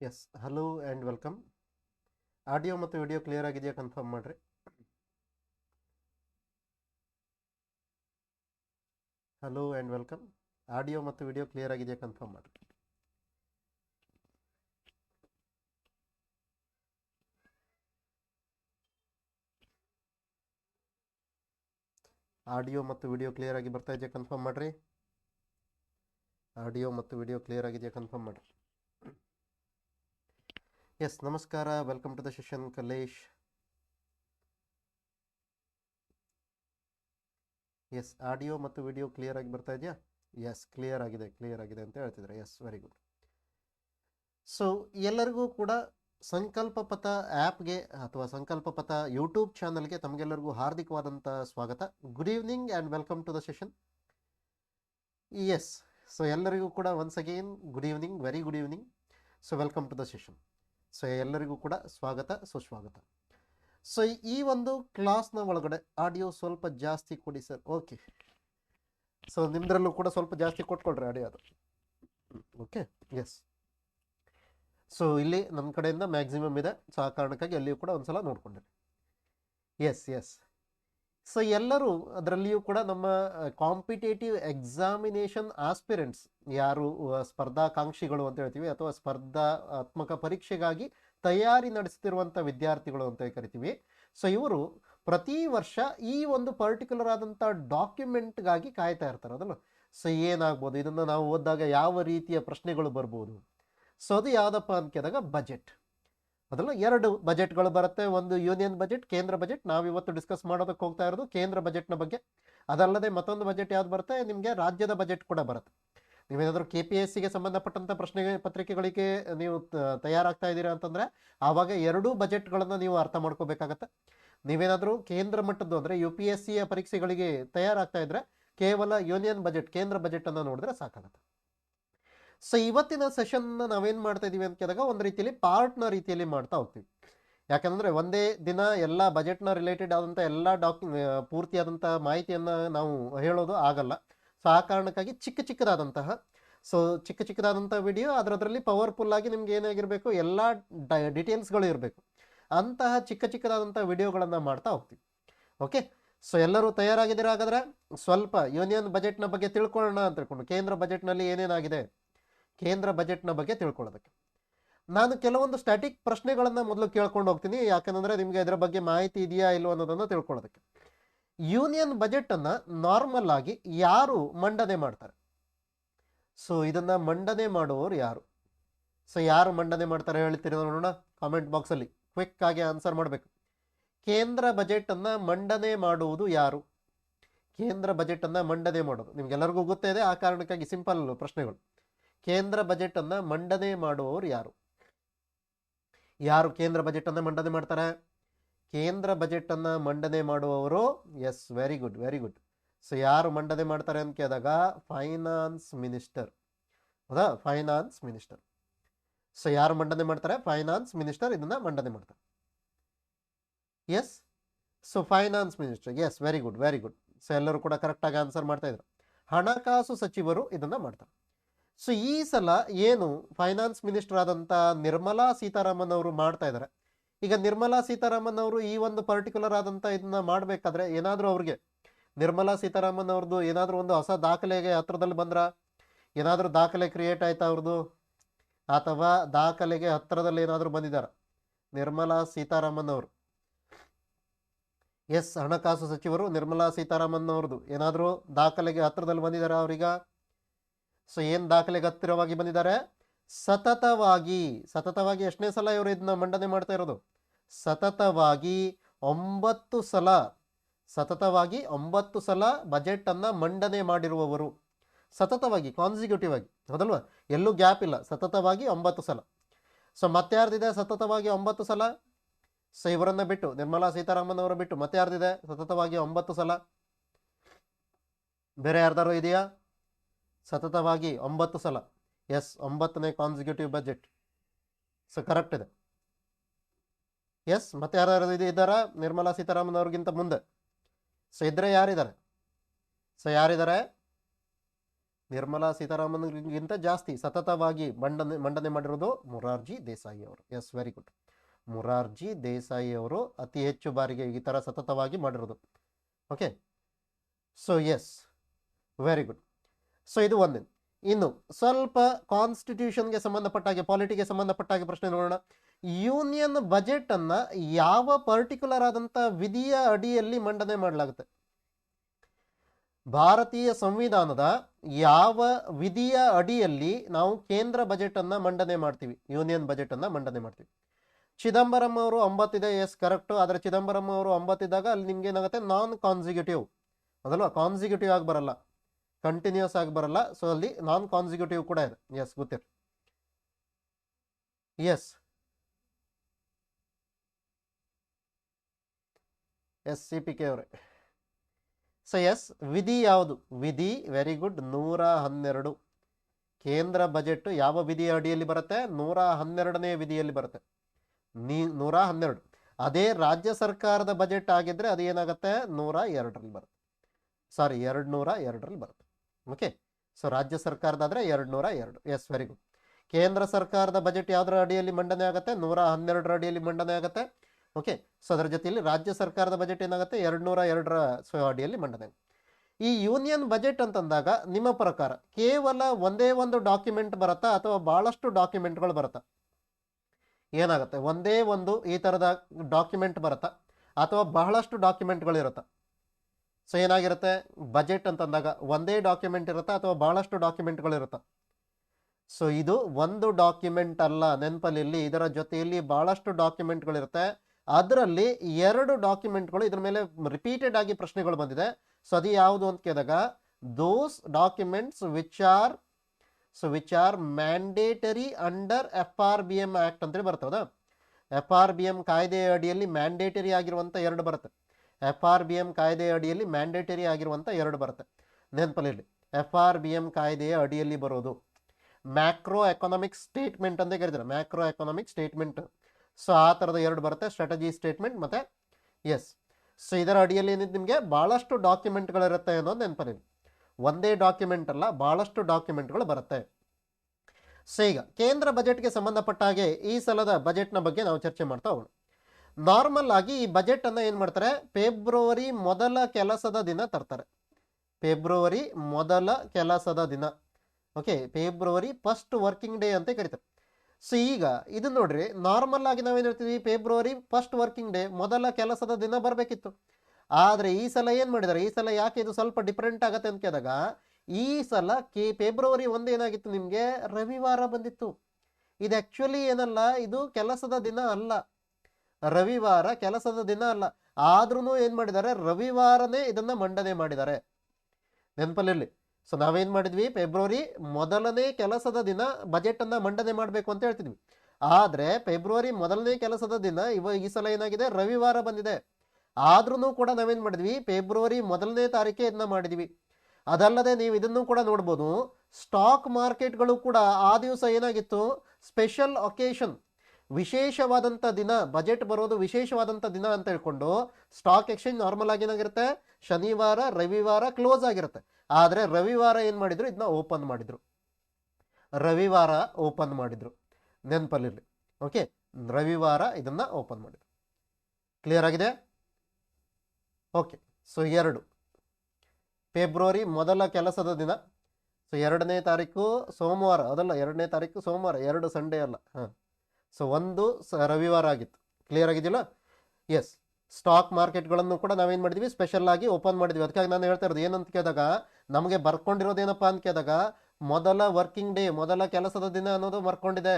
Yes hello and welcome audio ಮತ್ತು video clear ಆಗಿದೆಯಾ confirm ಮಾಡಿರಿ. ಹಲೋ ಆ್ಯಂಡ್ ವೆಲ್ಕಮ್ ಆಡಿಯೋ ಮತ್ತು ವಿಡಿಯೋ ಕ್ಲಿಯರ್ ಆಗಿದೆಯಾ ಕನ್ಫರ್ಮ್ ಮಾಡಿರಿ. ಆಡಿಯೋ ಮತ್ತು ವಿಡಿಯೋ ಕ್ಲಿಯರ್ ಆಗಿ ಬರ್ತಾ ಇದೆಯಾ ಕನ್ಫರ್ಮ್ ಮಾಡಿರಿ. ಆಡಿಯೋ ಮತ್ತು ವಿಡಿಯೋ ಕ್ಲಿಯರ್ ಆಗಿದೆಯಾ ಕನ್ಫರ್ಮ್ ಮಾಡಿರಿ. ಎಸ್ ನಮಸ್ಕಾರ. ವೆಲ್ಕಮ್ ಟು ದ ಸೆಷನ್ ಕಲೇಶ್ ಎಸ್ ಆಡಿಯೋ ಮತ್ತು ವಿಡಿಯೋ ಕ್ಲಿಯರ್ ಆಗಿ ಬರ್ತಾ ಇದೆಯಾ? ಎಸ್ ಕ್ಲಿಯರ್ ಆಗಿದೆ ಕ್ಲಿಯರ್ ಆಗಿದೆ ಅಂತ ಹೇಳ್ತಿದ್ದಾರೆ. ಎಸ್ ವೆರಿ ಗುಡ್ ಸೊ ಎಲ್ಲರಿಗೂ ಕೂಡ ಸಂಕಲ್ಪ ಪಥ ಆ್ಯಪ್ಗೆ ಅಥವಾ ಸಂಕಲ್ಪ ಪಥ ಯೂಟ್ಯೂಬ್ ಚಾನಲ್ಗೆ ತಮಗೆಲ್ಲರಿಗೂ ಹಾರ್ದಿಕವಾದಂಥ ಸ್ವಾಗತ. Good evening and welcome to the session yes so ಎಲ್ಲರಿಗೂ ಕೂಡ once again good evening very good evening so welcome to the session so ಎಲ್ಲರಿಗೂ ಕೂಡ ಸ್ವಾಗತ, ಸುಸ್ವಾಗತ. ಸೊ ಈ ಒಂದು ಕ್ಲಾಸ್ನ ಒಳಗಡೆ ಆಡಿಯೋ ಸ್ವಲ್ಪ ಜಾಸ್ತಿ ಕೊಡಿ ಸರ್. ಓಕೆ ಸೊ ನಿಮ್ಮದ್ರಲ್ಲೂ ಕೂಡ ಸ್ವಲ್ಪ ಜಾಸ್ತಿ ಕೊಟ್ಕೊಳ್ರಿ ಆಡಿಯೋ ಅದು. ಓಕೆ ಎಸ್ ಸೊ ಇಲ್ಲಿ ನಮ್ಮ ಕಡೆಯಿಂದ ಮ್ಯಾಕ್ಸಿಮಮ್ ಇದೆ. ಸೊ ಆ ಕಾರಣಕ್ಕಾಗಿ ಅಲ್ಲಿಯೂ ಕೂಡ ಒಂದ್ಸಲ ನೋಡ್ಕೊಂಡಿರಿ. ಎಸ್ ಎಸ್ ಸೊ ಎಲ್ಲರೂ ಅದರಲ್ಲಿಯೂ ಕೂಡ ನಮ್ಮ ಕಾಂಪಿಟೇಟಿವ್ ಎಕ್ಸಾಮಿನೇಷನ್ ಆಸ್ಪಿರೆಂಟ್ಸ್ ಯಾರು ಸ್ಪರ್ಧಾಕಾಂಕ್ಷಿಗಳು ಅಂತ ಹೇಳ್ತೀವಿ ಅಥವಾ ಸ್ಪರ್ಧಾತ್ಮಕ ಪರೀಕ್ಷೆಗಾಗಿ ತಯಾರಿ ನಡೆಸ್ತಿರುವಂಥ ವಿದ್ಯಾರ್ಥಿಗಳು ಅಂತ ಕರಿತೀವಿ. ಸೊ ಇವರು ಪ್ರತಿ ವರ್ಷ ಈ ಒಂದು ಪರ್ಟಿಕ್ಯುಲರ್ ಆದಂಥ ಡಾಕ್ಯುಮೆಂಟ್ಗಾಗಿ ಕಾಯ್ತಾ ಇರ್ತಾರೆ ಅದಲ್ಲ ಸೊ ಏನಾಗ್ಬೋದು? ಇದನ್ನು ನಾವು ಓದಿದಾಗ ಯಾವ ರೀತಿಯ ಪ್ರಶ್ನೆಗಳು ಬರ್ಬೋದು? ಸೊ ಅದು ಯಾವುದಪ್ಪ ಅಂತ ಕೇಳಿದಾಗ ಬಜೆಟ್ ಅದಲ್ಲ ಎರಡು ಬಜೆಟ್ಗಳು ಬರುತ್ತೆ. ಒಂದು ಯೂನಿಯನ್ ಬಜೆಟ್, ಕೇಂದ್ರ ಬಜೆಟ್. ನಾವು ಇವತ್ತು ಡಿಸ್ಕಸ್ ಮಾಡೋದಕ್ಕೆ ಹೋಗ್ತಾ ಇರೋದು ಕೇಂದ್ರ ಬಜೆಟ್ನ ಬಗ್ಗೆ. ಅದಲ್ಲದೆ ಮತ್ತೊಂದು ಬಜೆಟ್ ಯಾವ್ದು ಬರುತ್ತೆ? ನಿಮಗೆ ರಾಜ್ಯದ ಬಜೆಟ್ ಕೂಡ ಬರುತ್ತೆ. ನೀವೇನಾದರೂ ಕೆ ಪಿ ಎಸ್ ಸಿಗೆ ಸಂಬಂಧಪಟ್ಟಂಥ ಪ್ರಶ್ನೆ ಪತ್ರಿಕೆಗಳಿಗೆ ನೀವು ತಯಾರಾಗ್ತಾ ಇದ್ದೀರಾ ಅಂತಂದರೆ, ಆವಾಗ ಎರಡೂ ಬಜೆಟ್ಗಳನ್ನು ನೀವು ಅರ್ಥ ಮಾಡ್ಕೋಬೇಕಾಗತ್ತೆ. ನೀವೇನಾದರೂ ಕೇಂದ್ರ ಮಟ್ಟದ್ದು ಅಂದರೆ ಯು ಪಿ ಎಸ್ ಸಿಯ ಪರೀಕ್ಷೆಗಳಿಗೆ ತಯಾರಾಗ್ತಾ ಇದ್ರೆ, ಕೇವಲ ಯೂನಿಯನ್ ಬಜೆಟ್, ಕೇಂದ್ರ ಬಜೆಟನ್ನು ನೋಡಿದ್ರೆ ಸಾಕಾಗುತ್ತೆ. ಸೊ, ಇವತ್ತಿನ ಸೆಷನ್ನ ನಾವೇನು ಮಾಡ್ತಾ ಇದೀವಿ ಅಂತ ಕೇಳಿದಾಗ ಒಂದು ರೀತಿಯಲ್ಲಿ ಪಾರ್ಟ್ನ ರೀತಿಯಲ್ಲಿ ಮಾಡ್ತಾ ಹೋಗ್ತೀವಿ. ಯಾಕಂದರೆ ಒಂದೇ ದಿನ ಎಲ್ಲ ಬಜೆಟ್ನ ರಿಲೇಟೆಡ್ ಆದಂಥ ಎಲ್ಲ ಡಾಕ್ಯು ಪೂರ್ತಿಯಾದಂಥ ಮಾಹಿತಿಯನ್ನು ನಾವು ಹೇಳೋದು ಆಗಲ್ಲ. ಸೊ, ಆ ಕಾರಣಕ್ಕಾಗಿ ಚಿಕ್ಕ ಚಿಕ್ಕದಾದಂತಹ, ಸೊ, ಚಿಕ್ಕ ಚಿಕ್ಕದಾದಂಥ ವಿಡಿಯೋ, ಅದರದ್ರಲ್ಲಿ ಪವರ್ಫುಲ್ ಆಗಿ ನಿಮ್ಗೆ ಏನಾಗಿರಬೇಕು ಎಲ್ಲ ಡಿಟೇಲ್ಸ್ಗಳು ಇರಬೇಕು. ಅಂತಹ ಚಿಕ್ಕ ಚಿಕ್ಕದಾದಂಥ ವಿಡಿಯೋಗಳನ್ನು ಮಾಡ್ತಾ ಹೋಗ್ತೀವಿ. ಓಕೆ? ಸೊ, ಎಲ್ಲರೂ ತಯಾರಾಗಿದ್ದೀರಾ ಹಾಗಾದ್ರೆ? ಸ್ವಲ್ಪ ಯೂನಿಯನ್ ಬಜೆಟ್ನ ಬಗ್ಗೆ ತಿಳ್ಕೊಳ್ಳೋಣ ಅಂತ ತಿಳ್ಕೊಂಡು ಕೇಂದ್ರ ಬಜೆಟ್ನಲ್ಲಿ ಏನೇನಾಗಿದೆ? ಕೇಂದ್ರ ಬಜೆಟ್ನ ಬಗ್ಗೆ ತಿಳ್ಕೊಳ್ಳೋದಕ್ಕೆ. ನಾನು ಕೆಲವೊಂದು ಸ್ಟ್ಯಾಟಿಕ್ ಪ್ರಶ್ನೆಗಳನ್ನು ಮೊದಲು ಕೇಳ್ಕೊಂಡು ಹೋಗ್ತೀನಿ, ಯಾಕಂದ್ರೆ ನಿಮಗೆ ಇದರ ಬಗ್ಗೆ ಮಾಹಿತಿ ಇದೆಯಾ ಇಲ್ಲೋ ಅನ್ನೋದನ್ನು ತಿಳ್ಕೊಳ್ಳೋದಕ್ಕೆ. ಯೂನಿಯನ್ ಬಜೆಟನ್ನು ನಾರ್ಮಲ್ ಆಗಿ ಯಾರು ಮಂಡನೆ ಮಾಡ್ತಾರೆ? ಸೊ ಇದನ್ನು ಮಂಡನೆ ಮಾಡುವವರು ಯಾರು? ಸೊ ಯಾರು ಮಂಡನೆ ಮಾಡ್ತಾರೆ ಹೇಳ್ತೀರಿ ನೋಡೋಣ? ಕಾಮೆಂಟ್ ಬಾಕ್ಸಲ್ಲಿ ಕ್ವಿಕ್ ಆಗಿ ಆನ್ಸರ್ ಮಾಡಬೇಕು. ಕೇಂದ್ರ ಬಜೆಟನ್ನು ಮಂಡನೆ ಮಾಡುವುದು ಯಾರು? ಕೇಂದ್ರ ಬಜೆಟನ್ನು ಮಂಡನೆ ಮಾಡೋದು. ನಿಮ್ಗೆಲ್ಲರಿಗೂ ಗೊತ್ತೇ ಇದೆ ಆ ಕಾರಣಕ್ಕಾಗಿ ಸಿಂಪಲ್ ಪ್ರಶ್ನೆಗಳು. ಕೇಂದ್ರ ಬಜೆಟನ್ನು ಮಂಡನೆ ಮಾಡುವವರು ಯಾರು? ಯಾರು ಕೇಂದ್ರ ಬಜೆಟನ್ನು ಮಂಡನೆ ಮಾಡ್ತಾರೆ? ಕೇಂದ್ರ ಬಜೆಟನ್ನು ಮಂಡನೆ ಮಾಡುವವರು yes very good very good so ಯಾರು ಮಂಡನೆ ಮಾಡ್ತಾರೆ ಅಂತ ಕೇಳಿದಾಗ ಫೈನಾನ್ಸ್ ಮಿನಿಸ್ಟರ್ ಹೌದಾ? ಫೈನಾನ್ಸ್ ಮಿನಿಸ್ಟರ್ ಸೊ ಯಾರು ಮಂಡನೆ ಮಾಡ್ತಾರೆ? ಫೈನಾನ್ಸ್ ಮಿನಿಸ್ಟರ್ ಇದನ್ನ ಮಂಡನೆ ಮಾಡ್ತಾರೆ. Yes so finance minister yes very good very good so ಎಲ್ಲರೂ ಕೂಡ ಕರೆಕ್ಟಾಗಿ ಆನ್ಸರ್ ಮಾಡ್ತಾ ಇದ್ರು. ಹಣಕಾಸು ಸಚಿವರು ಇದನ್ನ ಮಾಡ್ತಾರೆ. ಸೊ ಈ ಸಲ ಏನು ಫೈನಾನ್ಸ್ ಮಿನಿಸ್ಟರ್ ಆದಂಥ ನಿರ್ಮಲಾ ಸೀತಾರಾಮನ್ ಅವರು ಮಾಡ್ತಾ ಇದ್ದಾರೆ. ಈಗ ನಿರ್ಮಲಾ ಸೀತಾರಾಮನ್ ಅವರು ಈ ಒಂದು ಪರ್ಟಿಕ್ಯುಲರ್ ಆದಂಥ ಇದನ್ನ ಮಾಡಬೇಕಾದ್ರೆ ಏನಾದರೂ ಅವ್ರಿಗೆ ನಿರ್ಮಲಾ ಸೀತಾರಾಮನ್ ಅವ್ರದ್ದು ಏನಾದರೂ ಒಂದು ಹೊಸ ದಾಖಲೆಗೆ ಹತ್ರದಲ್ಲಿ ಬಂದ್ರ? ಏನಾದರೂ ದಾಖಲೆ ಕ್ರಿಯೇಟ್ ಆಯ್ತಾ ಅವ್ರದ್ದು? ಅಥವಾ ದಾಖಲೆಗೆ ಹತ್ತಿರದಲ್ಲಿ ಏನಾದರೂ ಬಂದಿದ್ದಾರೆ? ನಿರ್ಮಲಾ ಸೀತಾರಾಮನ್ ಅವರು. ಎಸ್, ಹಣಕಾಸು ಸಚಿವರು ನಿರ್ಮಲಾ ಸೀತಾರಾಮನ್ ಅವ್ರದ್ದು ಏನಾದರೂ ದಾಖಲೆಗೆ ಹತ್ತಿರದಲ್ಲಿ ಬಂದಿದ್ದಾರೆ ಅವ್ರೀಗ? ಸೊ ಏನು ದಾಖಲೆಗೆ ಹತ್ತಿರವಾಗಿ ಬಂದಿದ್ದಾರೆ. ಸತತವಾಗಿ ಸತತವಾಗಿ ಎಷ್ಟನೇ ಸಲ ಇವರು ಇದನ್ನ ಮಂಡನೆ ಮಾಡ್ತಾ ಇರೋದು? ಸತತವಾಗಿ ಒಂಬತ್ತು ಸಲ, ಸತತವಾಗಿ ಒಂಬತ್ತು ಸಲ ಬಜೆಟ್ ಅನ್ನ ಮಂಡನೆ ಮಾಡಿರುವವರು. ಸತತವಾಗಿ ಕಾನ್ಸಿಕ್ಯೂಟಿವ್ ಆಗಿ, ಹೌದಲ್ವಾ? ಎಲ್ಲೂ ಗ್ಯಾಪ್ ಇಲ್ಲ, ಸತತವಾಗಿ ಒಂಬತ್ತು ಸಲ. ಸೊ ಮತ್ತಾರ್ದಿದೆ ಸತತವಾಗಿ ಒಂಬತ್ತು ಸಲ? ಸೊ ಇವರನ್ನು ಬಿಟ್ಟು, ನಿರ್ಮಲಾ ಸೀತಾರಾಮನ್ ಅವರ ಬಿಟ್ಟು, ಮತ್ತೆ ಯಾರ್ದಿದೆ ಸತತವಾಗಿ ಒಂಬತ್ತು ಸಲ? ಬೇರೆ ಯಾರ್ದಾರು ಇದೆಯಾ? ಸತತವಾಗಿ ಒಂಬತ್ತು ಸಲ, ಎಸ್, ಒಂಬತ್ತನೇ ಕಾನ್ಸಿಕ್ಯೂಟಿವ್ ಬಜೆಟ್ ಸೊ ಕರೆಕ್ಟ್ ಇದೆ. ಎಸ್, ಮತ್ತೆ ಯಾರು ಇದು ಇದ್ದಾರಾ? ನಿರ್ಮಲಾ ಸೀತಾರಾಮನ್ ಅವ್ರಿಗಿಂತ ಮುಂದೆ. ಸೊ ಇದ್ರೆ ಯಾರಿದ್ದಾರೆ? ಸೊ ಯಾರಿದ್ದಾರೆ? ನಿರ್ಮಲಾ ಸೀತಾರಾಮನ್ಗಿಂತ ಜಾಸ್ತಿ, ಸತತವಾಗಿ ಮಂಡನೆ ಮಂಡನೆ ಮಾಡಿರೋದು ಮುರಾರ್ಜಿ ದೇಸಾಯಿ ಅವರು. Yes very good Morarji Desai ಅವರು ಅತಿ ಹೆಚ್ಚು ಬಾರಿಗೆ ಈ ಥರ ಸತತವಾಗಿ ಮಾಡಿರೋದು. Okay so yes very good so ಇದು ಒಂದು. ಇನ್ನು ಸ್ವಲ್ಪ ಕಾನ್ಸ್ಟಿಟ್ಯೂಷನ್ಗೆ ಸಂಬಂಧಪಟ್ಟಾಗೆ ಪಾಲಿಟಿಗೆ ಸಂಬಂಧಪಟ್ಟ ಹಾಗೆ ಪ್ರಶ್ನೆ ನೋಡೋಣ. ಯೂನಿಯನ್ ಬಜೆಟ್ ಅನ್ನ ಯಾವ ಪರ್ಟಿಕ್ಯುಲರ್ ಆದಂಥ ವಿಧಿಯ ಅಡಿಯಲ್ಲಿ ಮಂಡನೆ ಮಾಡಲಾಗುತ್ತೆ? ಭಾರತೀಯ ಸಂವಿಧಾನದ ಯಾವ ವಿಧಿಯ ಅಡಿಯಲ್ಲಿ ನಾವು ಕೇಂದ್ರ ಬಜೆಟ್ ಅನ್ನ ಮಂಡನೆ ಮಾಡ್ತೀವಿ? ಯೂನಿಯನ್ ಬಜೆಟ್ ಅನ್ನ ಮಂಡನೆ ಮಾಡ್ತೀವಿ. ಚಿದಂಬರಂ ಅವರು ಒಂಬತ್ತಿದೆ ಎಸ್ ಕರೆಕ್ಟು ಆದರೆ ಚಿದಂಬರಂ ಅವರು ಒಂಬತ್ತಿದ್ದಾಗ ಅಲ್ಲಿ ನಿಮ್ಗೆ ಏನಾಗುತ್ತೆ? ನಾನ್ ಕಾನ್ಸಿಕ್ಯೂಟಿವ್ ಅದಲ್ವಾ ಕಾನ್ಸಿಕ್ಯೂಟಿವ್ ಆಗಿ ಬರಲ್ಲ. ಕಂಟಿನ್ಯೂಸ್ ಆಗಿ ಬರಲ್ಲ. ಸೊ ಅಲ್ಲಿ ನಾನ್ ಕಾನ್ಸಿಕ್ಯೂಟಿವ್ ಕೂಡ ಇದೆ. Yes ಗೊತ್ತಿರ. Yes S C P K ಅವರೇ. ಸೊ ಎಸ್ ವಿಧಿ ಯಾವುದು? ವಿಧಿ ವೆರಿ ಗುಡ್ ನೂರ ಹನ್ನೆರಡು. ಕೇಂದ್ರ ಬಜೆಟ್ ಯಾವ ವಿಧಿಯ ಅಡಿಯಲ್ಲಿ ಬರುತ್ತೆ? ನೂರ ಹನ್ನೆರಡನೇ ವಿಧಿಯಲ್ಲಿ ಬರುತ್ತೆ. ನೀ, ನೂರ ಹನ್ನೆರಡು. ಅದೇ ರಾಜ್ಯ ಸರ್ಕಾರದ ಬಜೆಟ್ ಆಗಿದ್ರೆ ಅದು ಏನಾಗುತ್ತೆ ನೂರ ಎರಡರಲ್ಲಿ ಬರುತ್ತೆ. ಸಾರಿ ಎರಡು ನೂರ ಎರಡರಲ್ಲಿ ಬರುತ್ತೆ. ಓಕೆ ಸೊ ರಾಜ್ಯ ಸರ್ಕಾರದಾದರೆ ಎರಡು ನೂರ ಎರಡು. ಎಸ್ ವೆರಿ ಗುಡ್ ಕೇಂದ್ರ ಸರ್ಕಾರದ ಬಜೆಟ್ ಯಾವುದರ ಅಡಿಯಲ್ಲಿ ಮಂಡನೆ ಆಗುತ್ತೆ? ನೂರ ಹನ್ನೆರಡರ ಅಡಿಯಲ್ಲಿ ಮಂಡನೆ ಆಗುತ್ತೆ. ಓಕೆ ಸೊ ಅದರ ಜೊತೆಯಲ್ಲಿ ರಾಜ್ಯ ಸರ್ಕಾರದ ಬಜೆಟ್ ಏನಾಗುತ್ತೆ? ಎರಡು ನೂರ ಎರಡರ ಅಡಿಯಲ್ಲಿ ಮಂಡನೆ. ಈ ಯೂನಿಯನ್ ಬಜೆಟ್ ಅಂತಂದಾಗ ನಿಮ್ಮ ಪ್ರಕಾರ ಕೇವಲ ಒಂದೇ ಒಂದು ಡಾಕ್ಯುಮೆಂಟ್ ಬರುತ್ತಾ ಅಥವಾ ಬಹಳಷ್ಟು ಡಾಕ್ಯುಮೆಂಟ್ಗಳು ಬರುತ್ತಾ? ಏನಾಗುತ್ತೆ? ಒಂದೇ ಒಂದು ಈ ಥರದ ಡಾಕ್ಯುಮೆಂಟ್ ಬರುತ್ತಾ ಅಥವಾ ಬಹಳಷ್ಟು ಡಾಕ್ಯುಮೆಂಟ್ಗಳು ಇರುತ್ತಾ ಸೊ ಏನಾಗಿರುತ್ತೆ? ಬಜೆಟ್ ಅಂತಂದಾಗ ಒಂದೇ ಡಾಕ್ಯುಮೆಂಟ್ ಇರುತ್ತಾ ಅಥವಾ ಬಹಳಷ್ಟು ಡಾಕ್ಯುಮೆಂಟ್ಗಳಿರುತ್ತೆ ಸೊ ಇದು ಒಂದು ಡಾಕ್ಯುಮೆಂಟ್ ಅಲ್ಲ. ನೆನಪಲ್ಲಿ ಇದರ ಜೊತೆಯಲ್ಲಿ ಬಹಳಷ್ಟು ಡಾಕ್ಯುಮೆಂಟ್ಗಳಿರುತ್ತೆ ಅದರಲ್ಲಿ ಎರಡು ಡಾಕ್ಯುಮೆಂಟ್ಗಳು ಇದ್ರ ಮೇಲೆ ರಿಪೀಟೆಡ್ ಆಗಿ ಪ್ರಶ್ನೆಗಳು ಬಂದಿದೆ. ಸೊ ಅದು ಯಾವುದು ಅಂತ ಕೇಳಿದಾಗ those documents which are so which are mandatory under F R B M act ಅಂತೇಳಿ ಬರ್ತದ. ಎಫ್ ಆರ್ ಬಿ ಎಂ ಕಾಯ್ದೆಯ ಅಡಿಯಲ್ಲಿ ಮ್ಯಾಂಡೇಟರಿ ಆಗಿರುವಂಥ ಎರಡು ಬರುತ್ತೆ. ಎಫ್ ಆರ್ ಬಿ ಎಂ ಕಾಯ್ದೆಯ ಅಡಿಯಲ್ಲಿ ಮ್ಯಾಂಡೇಟರಿ ಆಗಿರುವಂಥ ಎರಡು ಬರುತ್ತೆ. ನೆನಪಲ್ಲಿ ಎಫ್ ಆರ್ ಬಿ ಎಂ ಕಾಯ್ದೆಯ ಅಡಿಯಲ್ಲಿ ಬರೋದು ಮ್ಯಾಕ್ರೋ ಎಕನಾಮಿಕ್ ಸ್ಟೇಟ್ಮೆಂಟ್ ಅಂತ ಕರೀತಾರೆ. Macro economic statement. ಸೊ, ಆ ಥರದ ಎರಡು ಬರುತ್ತೆ, ಸ್ಟ್ರಾಟಜಿ ಸ್ಟೇಟ್ಮೆಂಟ್ ಮತ್ತು ಎಸ್. ಸೊ, ಇದರ ಅಡಿಯಲ್ಲಿ ಏನಿದೆ ನಿಮಗೆ? ಭಾಳಷ್ಟು ಡಾಕ್ಯುಮೆಂಟ್ಗಳಿರುತ್ತೆ ಅನ್ನೋದು ನೆನಪಲ್ಲಿ ಒಂದೇ ಡಾಕ್ಯುಮೆಂಟ್ ಅಲ್ಲ ಭಾಳಷ್ಟು ಡಾಕ್ಯುಮೆಂಟ್ಗಳು ಬರುತ್ತೆ. ಸೊ, ಈಗ ಕೇಂದ್ರ ಬಜೆಟ್ಗೆ ಸಂಬಂಧಪಟ್ಟ ಹಾಗೆ ಈ ಸಲದ ಬಜೆಟ್ನ ಬಗ್ಗೆ ನಾವು ಚರ್ಚೆ ಮಾಡ್ತಾ ಹೋಗೋಣ. ನಾರ್ಮಲ್ ಆಗಿ ಈ ಬಜೆಟ್ ಅನ್ನ ಏನು ಮಾಡ್ತಾರೆ? ಫೆಬ್ರವರಿ ಮೊದಲ ಕೆಲಸದ ದಿನ ತರ್ತಾರೆ. ಫೆಬ್ರವರಿ ಮೊದಲ ಕೆಲಸದ ದಿನ. Okay February first working day ಅಂತ ಕರೀತಾರೆ. ಸೊ ಈಗ ಇದು ನೋಡ್ರಿ, ನಾರ್ಮಲ್ ಆಗಿ ನಾವೇನು ಹೇಳ್ತೀವಿ? ಫೆಬ್ರವರಿ ಫಸ್ಟ್ ವರ್ಕಿಂಗ್ ಡೇ ಮೊದಲ ಕೆಲಸದ ದಿನ ಬರಬೇಕಿತ್ತು. ಆದರೆ ಈ ಸಲ ಏನು ಮಾಡಿದ್ದಾರೆ ಈ ಸಲ ಯಾಕೆ ಇದು ಸ್ವಲ್ಪ ಡಿಫ್ರೆಂಟ್ ಆಗತ್ತೆ ಅಂತ ಕೇಳಿದಾಗ, ಈ ಸಲ ಕೆ ಫೆಬ್ರವರಿ ಒಂದು ಏನಾಗಿತ್ತು ನಿಮಗೆ? ರವಿವಾರ ಬಂದಿತ್ತು. ಇದು ಆ್ಯಕ್ಚುಲಿ ಏನಲ್ಲ, ಇದು ಕೆಲಸದ ದಿನ ಅಲ್ಲ. ರವಿವಾರ ಕೆಲಸದ ದಿನ ಅಲ್ಲ. ಆದ್ರೂ ಏನು ಮಾಡಿದ್ದಾರೆ? ರವಿವಾರನೇ ಇದನ್ನ ಮಂಡನೆ ಮಾಡಿದ್ದಾರೆ. ನೆನಪಲ್ಲಿರಲಿ ಸೊ ನಾವೇನು ಮಾಡಿದ್ವಿ? ಫೆಬ್ರವರಿ ಮೊದಲನೇ ಕೆಲಸದ ದಿನ ಬಜೆಟ್ ಅನ್ನ ಮಂಡನೆ ಮಾಡಬೇಕು ಅಂತ ಹೇಳ್ತಿದ್ವಿ. ಆದರೆ ಫೆಬ್ರವರಿ ಮೊದಲನೇ ಕೆಲಸದ ದಿನ ಇವ ಈ ಸಲ ಏನಾಗಿದೆ? ರವಿವಾರ ಬಂದಿದೆ. ಆದ್ರೂ ಕೂಡ ನಾವೇನು ಮಾಡಿದ್ವಿ? ಫೆಬ್ರವರಿ ಮೊದಲನೇ ತಾರೀಕೆ ಇದನ್ನ ಮಾಡಿದ್ವಿ. ಅದಲ್ಲದೆ ನೀವು ಇದನ್ನು ಕೂಡ ನೋಡ್ಬೋದು. ಸ್ಟಾಕ್ ಮಾರ್ಕೆಟ್ಗಳು ಕೂಡ ಆ ದಿವಸ ಏನಾಗಿತ್ತು? ಸ್ಪೆಷಲ್ ಒಕೇಶನ್ ವಿಶೇಷವಾದಂಥ ದಿನ ಬಜೆಟ್ ಬರೋದು ವಿಶೇಷವಾದಂಥ ದಿನ ಅಂತ ಹೇಳ್ಕೊಂಡು ಸ್ಟಾಕ್ ಎಕ್ಸ್ಚೇಂಜ್ ನಾರ್ಮಲ್ ಆಗಿನಾಗಿರುತ್ತೆ ಶನಿವಾರ, ರವಿವಾರ ಕ್ಲೋಸ್ ಆಗಿರುತ್ತೆ. ಆದರೆ ರವಿವಾರ ಏನು ಮಾಡಿದ್ರು? ಇದನ್ನ ಓಪನ್ ಮಾಡಿದರು. ರವಿವಾರ ಓಪನ್ ಮಾಡಿದರು. ನೆನಪಲ್ಲಿರಲಿ. ಓಕೆ ರವಿವಾರ ಇದನ್ನು ಓಪನ್ ಮಾಡಿದರು. ಕ್ಲಿಯರ್ ಆಗಿದೆ? ಓಕೆ ಸೊ ಎರಡು. ಫೆಬ್ರವರಿ ಮೊದಲ ಕೆಲಸದ ದಿನ. ಸೊ ಎರಡನೇ ತಾರೀಕು ಸೋಮವಾರ. ಅದಲ್ಲ, ಎರಡನೇ ತಾರೀಕು ಸೋಮವಾರ. ಎರಡು ಸಂಡೇ ಅಲ್ಲ. ಹಾಂ. ಸೊ ಒಂದು ರವಿವಾರ ಆಗಿತ್ತು. ಕ್ಲಿಯರ್ ಆಗಿದೆಯಲ್ಲ? ಎಸ್ ಸ್ಟಾಕ್ ಮಾರ್ಕೆಟ್ಗಳನ್ನು ಕೂಡ ನಾವೇನು ಮಾಡಿದ್ವಿ? ಸ್ಪೆಷಲ್ ಆಗಿ ಓಪನ್ ಮಾಡಿದ್ವಿ. ಅದಕ್ಕಾಗಿ ನಾನು ಹೇಳ್ತಾ ಇರೋದು ಏನಂತ ಕೇಳಿದಾಗ, ನಮಗೆ ಬರ್ಕೊಂಡಿರೋದೇನಪ್ಪ ಅಂತ ಕೇಳಿದಾಗ, ಮೊದಲ ವರ್ಕಿಂಗ್ ಡೇ ಮೊದಲ ಕೆಲಸದ ದಿನ ಅನ್ನೋದು ಬರ್ಕೊಂಡಿದೆ.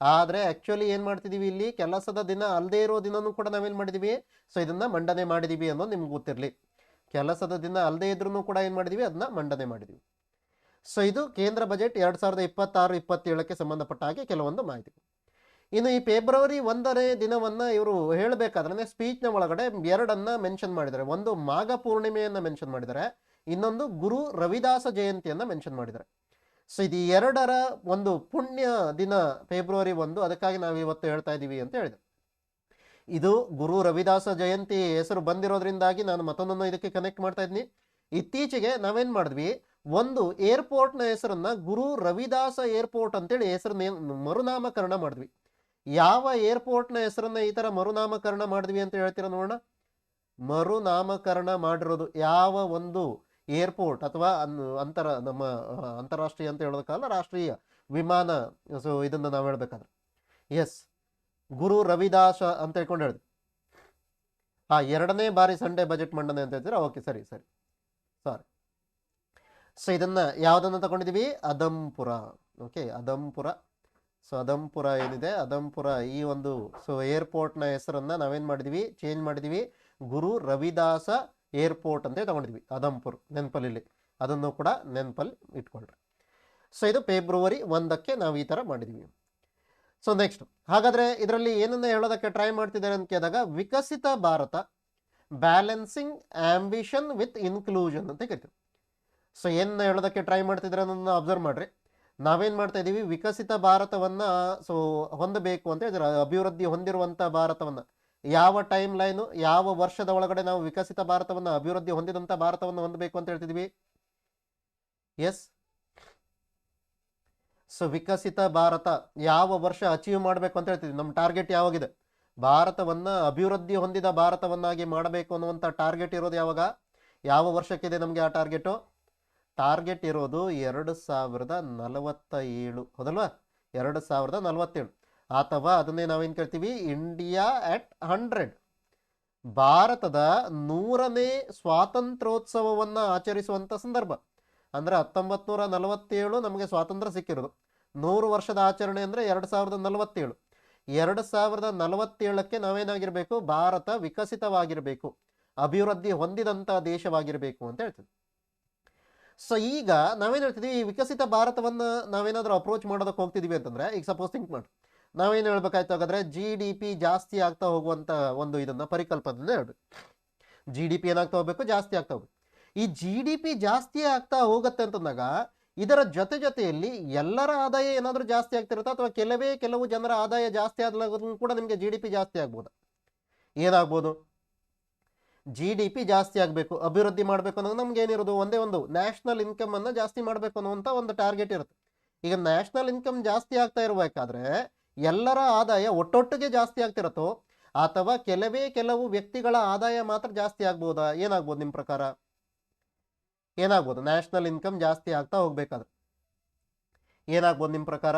ಆದರೆ ಆ್ಯಕ್ಚುಲಿ ಏನು ಮಾಡ್ತಿದ್ದೀವಿ ಇಲ್ಲಿ? ಕೆಲಸದ ದಿನ ಅಲ್ಲದೆ ಇರೋ ದಿನನೂ ಕೂಡ ನಾವೇನು ಮಾಡಿದ್ದೀವಿ ಸೊ ಇದನ್ನು ಮಂಡನೆ ಮಾಡಿದ್ದೀವಿ ಅನ್ನೋದು ನಿಮ್ಗೆ ಗೊತ್ತಿರಲಿ. ಕೆಲಸದ ದಿನ ಅಲ್ಲದೇ ಇದ್ರೂ ಕೂಡ ಏನು ಮಾಡಿದ್ದೀವಿ ಅದನ್ನ ಮಂಡನೆ ಮಾಡಿದ್ದೀವಿ ಸೊ ಇದು ಕೇಂದ್ರ ಬಜೆಟ್ ಎರಡು ಸಾವಿರದ ಇಪ್ಪತ್ತಾರು, ಇಪ್ಪತ್ತೇಳಕ್ಕೆ ಸಂಬಂಧಪಟ್ಟ ಹಾಗೆ ಕೆಲವೊಂದು ಮಾಹಿತಿ. ಇನ್ನು ಈ ಫೆಬ್ರವರಿ ಒಂದನೇ ದಿನವನ್ನ ಇವರು ಹೇಳಬೇಕಾದ್ರೆ ಸ್ಪೀಚ್ನ ಒಳಗಡೆ ಎರಡನ್ನ ಮೆನ್ಷನ್ ಮಾಡಿದ್ದಾರೆ. ಒಂದು ಮಾಘ ಪೂರ್ಣಿಮೆಯನ್ನು ಮೆನ್ಷನ್ ಮಾಡಿದ್ದಾರೆ. ಇನ್ನೊಂದು ಗುರು ರವಿದಾಸ ಜಯಂತಿಯನ್ನ ಮೆನ್ಷನ್ ಮಾಡಿದ್ದಾರೆ. ಸೊ ಇದು ಎರಡರ ಒಂದು ಪುಣ್ಯ ದಿನ ಫೆಬ್ರವರಿ ಒಂದು. ಅದಕ್ಕಾಗಿ ನಾವು ಇವತ್ತು ಹೇಳ್ತಾ ಇದ್ದೀವಿ ಅಂತ ಹೇಳಿದೆ. ಇದು ಗುರು ರವಿದಾಸ ಜಯಂತಿ ಹೆಸರು ಬಂದಿರೋದ್ರಿಂದಾಗಿ ನಾನು ಮತ್ತೊಂದನ್ನು ಇದಕ್ಕೆ ಕನೆಕ್ಟ್ ಮಾಡ್ತಾ ಇದ್ದೀನಿ. ಇತ್ತೀಚೆಗೆ ನಾವೇನು ಮಾಡಿದ್ವಿ? ಒಂದು ಏರ್ಪೋರ್ಟ್ನ ಹೆಸರನ್ನ ಗುರು ರವಿದಾಸ ಏರ್ಪೋರ್ಟ್ ಅಂತೇಳಿ ಹೆಸರು ಮರುನಾಮಕರಣ ಮಾಡಿದ್ವಿ. ಯಾವ ಏರ್ಪೋರ್ಟ್ನ ಹೆಸರನ್ನ ಈ ತರ ಮರುನಾಮಕರಣ ಮಾಡಿದ್ವಿ ಅಂತ ಹೇಳ್ತೀರಾ ನೋಡೋಣ? ಮರುನಾಮಕರಣ ಮಾಡಿರೋದು ಯಾವ ಒಂದು ಏರ್ಪೋರ್ಟ್ ಅಥವಾ ಅಂತರ ನಮ್ಮ ಅಂತಾರಾಷ್ಟ್ರೀಯ ಅಂತ ಹೇಳೋದಕ್ಕಲ್ಲ, ರಾಷ್ಟ್ರೀಯ ವಿಮಾನ, ಸೊ ಇದನ್ನ ನಾವು ಹೇಳ್ಬೇಕಾದ್ರೆ. ಎಸ್ ಗುರು ರವಿದಾಸ ಅಂತ ಹೇಳ್ಕೊಂಡು ಹೇಳಿದ್ವಿ ಹಾ ಎರಡನೇ ಬಾರಿ ಸಂಡೇ ಬಜೆಟ್ ಮಂಡನೆ ಅಂತ ಹೇಳ್ತೀರಾ? ಓಕೆ ಸರಿ ಸರಿ. ಸಾರಿ ಸೊ ಇದನ್ನ ಯಾವ್ದನ್ನ ತಗೊಂಡಿದೀವಿ? ಅದಂಪುರ ಓಕೆ ಅದಂಪುರ ಸೊ ಅದಂಪುರ ಏನಿದೆ? ಅದಂಪುರ ಈ ಒಂದು, ಸೊ ಏರ್ಪೋರ್ಟ್ನ ಹೆಸರನ್ನ ನಾವೇನು ಮಾಡಿದ್ವಿ? ಚೇಂಜ್ ಮಾಡಿದ್ವಿ. ಗುರು ರವಿದಾಸ ಏರ್ಪೋರ್ಟ್ ಅಂತ ತಗೊಂಡಿದ್ವಿ ಅದಂಪುರ್ ನೆನಪಲ್ಲಿ ಅದನ್ನು ಕೂಡ ನೆನಪಲ್ಲಿ ಇಟ್ಕೊಳ್ರಿ ಸೊ ಇದು ಫೆಬ್ರವರಿ ಒಂದಕ್ಕೆ ನಾವು ಈ ತರ ಮಾಡಿದ್ವಿ. ಸೊ ನೆಕ್ಸ್ಟ್, ಹಾಗಾದ್ರೆ ಇದರಲ್ಲಿ ಏನನ್ನ ಹೇಳೋದಕ್ಕೆ ಟ್ರೈ ಮಾಡ್ತಿದ್ದಾರೆ ಅಂತ ಕೇಳಿದಾಗ, Viksit Bharat, balancing ambition with inclusion ಅಂತ ಕೇಳ್ತೀವಿ ಸೊ ಏನು ಹೇಳೋದಕ್ಕೆ ಟ್ರೈ ಮಾಡ್ತಿದ್ದಾರೆ ಅನ್ನೋದನ್ನ ಅಬ್ಸರ್ವ್ ಮಾಡ್ರಿ. ನಾವೇನ್ ಮಾಡ್ತಾ ಇದೀವಿ? ವಿಕಸಿತ ಭಾರತವನ್ನ, ಸೊ, ಹೊಂದಬೇಕು ಅಂತ ಹೇಳಿದ್ರೆ. ಅಭಿವೃದ್ಧಿ ಹೊಂದಿರುವಂತ ಭಾರತವನ್ನ. ಯಾವ ಟೈಮ್ ಲೈನು ಯಾವ ವರ್ಷದ ಒಳಗಡೆ ನಾವು ವಿಕಸಿತ ಭಾರತವನ್ನ, ಅಭಿವೃದ್ಧಿ ಹೊಂದಿದಂತ ಭಾರತವನ್ನು ಹೊಂದಬೇಕು ಅಂತ ಹೇಳ್ತಿದೀವಿ? ಎಸ್? ಸೊ, ವಿಕಸಿತ ಭಾರತ ಯಾವ ವರ್ಷ ಅಚೀವ್ ಮಾಡಬೇಕು ಅಂತ ಹೇಳ್ತಿದ್ವಿ. ನಮ್ಮ ಟಾರ್ಗೆಟ್ ಯಾವಾಗಿದೆ? ಭಾರತವನ್ನ, ಅಭಿವೃದ್ಧಿ ಹೊಂದಿದ ಭಾರತವನ್ನಾಗಿ ಮಾಡಬೇಕು ಅನ್ನುವಂಥ ಟಾರ್ಗೆಟ್ ಇರೋದು ಯಾವಾಗ? ಯಾವ ವರ್ಷಕ್ಕಿದೆ ನಮಗೆ ಆ ಟಾರ್ಗೆಟು? ಟಾರ್ಗೆಟ್ ಇರೋದು ಎರಡು ಸಾವಿರದ ನಲವತ್ತ ಏಳು ಹೌದಲ್ವಾ? ಎರಡು ಸಾವಿರದ ನಲವತ್ತೇಳು. ಅಥವಾ ಅದನ್ನೇ ನಾವೇನು ಕೇಳ್ತೀವಿ? ಇಂಡಿಯಾ ಅಟ್ ಹಂಡ್ರೆಡ್ ಭಾರತದ ನೂರನೇ ಸ್ವಾತಂತ್ರ್ಯೋತ್ಸವವನ್ನು ಆಚರಿಸುವಂಥ ಸಂದರ್ಭ. ಅಂದರೆ ಹತ್ತೊಂಬತ್ತು ನೂರ ನಲವತ್ತೇಳು ನಮಗೆ ಸ್ವಾತಂತ್ರ್ಯ ಸಿಕ್ಕಿರೋದು. ನೂರು ವರ್ಷದ ಆಚರಣೆ ಅಂದರೆ ಎರಡು ಸಾವಿರದ ನಲವತ್ತೇಳು. ಎರಡು ಸಾವಿರದ ನಲವತ್ತೇಳಕ್ಕೆ ನಾವೇನಾಗಿರಬೇಕು? ಭಾರತ ವಿಕಸಿತವಾಗಿರಬೇಕು. ಅಭಿವೃದ್ಧಿ ಹೊಂದಿದಂಥ ದೇಶವಾಗಿರಬೇಕು ಅಂತ ಹೇಳ್ತೀವಿ ಸೊ ಈಗ ನಾವೇನು ಹೇಳ್ತಿದ್ವಿ, ಈ ವಿಕಸಿತ ಭಾರತವನ್ನು ನಾವೇನಾದರೂ ಅಪ್ರೋಚ್ ಮಾಡೋದಕ್ಕೆ ಹೋಗ್ತಿದ್ದೀವಿ ಅಂತಂದರೆ, ಈಗ ಸಪೋಸ್ ಥಿಂಕ್ ಮಾಡಿ. ನಾವೇನು ಹೇಳ್ಬೇಕಾಯ್ತು ಹಾಗಾದ್ರೆ ಜಿ ಡಿ ಪಿ ಜಾಸ್ತಿ ಆಗ್ತಾ ಹೋಗುವಂಥ ಒಂದು ಇದನ್ನು ಪರಿಕಲ್ಪನೆ ಹೇಳ್ಬೇಕು. ಜಿ ಡಿ ಪಿ ಏನಾಗ್ತಾ ಹೋಗ್ಬೇಕು? ಜಾಸ್ತಿ ಆಗ್ತಾ ಹೋಗ್ಬೇಕು. ಈ ಜಿ ಡಿ ಪಿ ಜಾಸ್ತಿ ಆಗ್ತಾ ಹೋಗುತ್ತೆ ಅಂತಂದಾಗ, ಇದರ ಜೊತೆ ಜೊತೆಯಲ್ಲಿ ಎಲ್ಲರ ಆದಾಯ ಏನಾದರೂ ಜಾಸ್ತಿ ಆಗ್ತಿರುತ್ತಾ? ಅಥವಾ ಕೆಲವೇ ಕೆಲವು ಜನರ ಆದಾಯ ಜಾಸ್ತಿ ಆದಾಗ ಕೂಡ ನಿಮಗೆ ಜಿ ಡಿ ಪಿ ಜಾಸ್ತಿ ಆಗ್ಬೋದು? ಏನಾಗ್ಬೋದು? ಜಿ ಡಿ ಪಿ ಜಾಸ್ತಿ ಆಗಬೇಕು, ಅಭಿವೃದ್ಧಿ ಮಾಡಬೇಕು ಅನ್ನೋದು ನಮ್ಗೆ ಏನಿರೋದು, ಒಂದೇ ಒಂದು ನ್ಯಾಷನಲ್ ಇನ್ಕಮ್ ಅನ್ನ ಜಾಸ್ತಿ ಮಾಡಬೇಕು ಅನ್ನುವಂಥ ಒಂದು ಟಾರ್ಗೆಟ್ ಇರುತ್ತೆ. ಈಗ ನ್ಯಾಷನಲ್ ಇನ್ಕಮ್ ಜಾಸ್ತಿ ಆಗ್ತಾ ಇರಬೇಕಾದ್ರೆ ಎಲ್ಲರ ಆದಾಯ ಒಟ್ಟೊಟ್ಟಿಗೆ ಜಾಸ್ತಿ ಆಗ್ತಿರತ್ತೋ, ಅಥವಾ ಕೆಲವೇ ಕೆಲವು ವ್ಯಕ್ತಿಗಳ ಆದಾಯ ಮಾತ್ರ ಜಾಸ್ತಿ ಆಗ್ಬೋದಾ? ಏನಾಗ್ಬೋದು ನಿಮ್ಮ ಪ್ರಕಾರ? ಏನಾಗ್ಬೋದು? ನ್ಯಾಷನಲ್ ಇನ್ಕಮ್ ಜಾಸ್ತಿ ಆಗ್ತಾ ಹೋಗ್ಬೇಕಾದ್ರೆ. ಏನಾಗ್ಬೋದು ನಿಮ್ಮ ಪ್ರಕಾರ?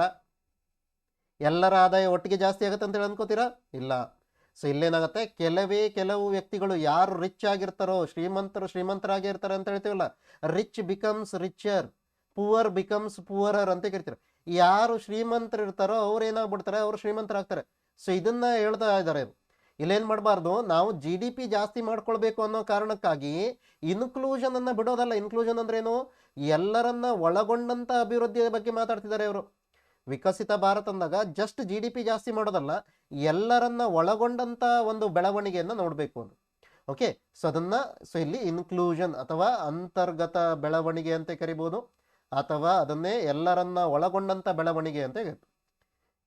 ಎಲ್ಲರ ಆದಾಯ ಒಟ್ಟಿಗೆ ಜಾಸ್ತಿ ಆಗುತ್ತೆ ಅಂತ ಹೇಳಿ ಅನ್ಕೋತೀರಾ? ಇಲ್ಲ. ಸೊ ಇಲ್ಲೇನಾಗುತ್ತೆ? ಕೆಲವೇ ಕೆಲವು ವ್ಯಕ್ತಿಗಳು ಯಾರು ರಿಚ್ ಆಗಿರ್ತಾರೋ, ಶ್ರೀಮಂತರು ಶ್ರೀಮಂತರಾಗಿರ್ತಾರೆ ಅಂತ ಹೇಳ್ತೀವಲ್ಲ? Rich becomes richer poor becomes poorer ಅಂತ ಕರಿತಾರೆ. ಯಾರು ಶ್ರೀಮಂತರು ಇರ್ತಾರೋ ಅವ್ರು ಏನಾಗ್ಬಿಡ್ತಾರೆ? ಅವ್ರು ಶ್ರೀಮಂತರಾಗ್ತಾರೆ. ಸೊ ಇದನ್ನ ಹೇಳ್ತಾ ಇದ್ದಾರೆ. ಇಲ್ಲೇನ್ ಮಾಡಬಾರ್ದು? ನಾವು ಜಿ ಡಿ ಪಿ ಜಾಸ್ತಿ ಮಾಡ್ಕೊಳ್ಬೇಕು ಅನ್ನೋ ಕಾರಣಕ್ಕಾಗಿ ಇನ್ಕ್ಲೂಷನ್ ಅನ್ನ ಬಿಡೋದಲ್ಲ. ಇನ್ಕ್ಲೂಷನ್ ಅಂದ್ರೇನು? ಎಲ್ಲರನ್ನ ಒಳಗೊಂಡಂತ ಅಭಿವೃದ್ಧಿಯ ಬಗ್ಗೆ ಮಾತಾಡ್ತಿದ್ದಾರೆ ಇವರು. ವಿಕಸಿತ ಭಾರತ ಅಂದಾಗ ಜಸ್ಟ್ ಜಿ ಡಿ ಪಿ ಜಾಸ್ತಿ ಮಾಡೋದಲ್ಲ, ಎಲ್ಲರನ್ನ ಒಳಗೊಂಡಂತ ಒಂದು ಬೆಳವಣಿಗೆಯನ್ನು ನೋಡಬೇಕು ಅಂತ ಓಕೆ ಸೊ ಅದನ್ನ ಸೊ ಇಲ್ಲಿ ಇನ್ಕ್ಲೂಷನ್ ಅಥವಾ ಅಂತರ್ಗತ ಬೆಳವಣಿಗೆ ಅಂತ ಕರಿಬಹುದು ಅಥವಾ ಅದನ್ನೇ ಎಲ್ಲರನ್ನ ಒಳಗೊಂಡಂತ ಬೆಳವಣಿಗೆ ಅಂತ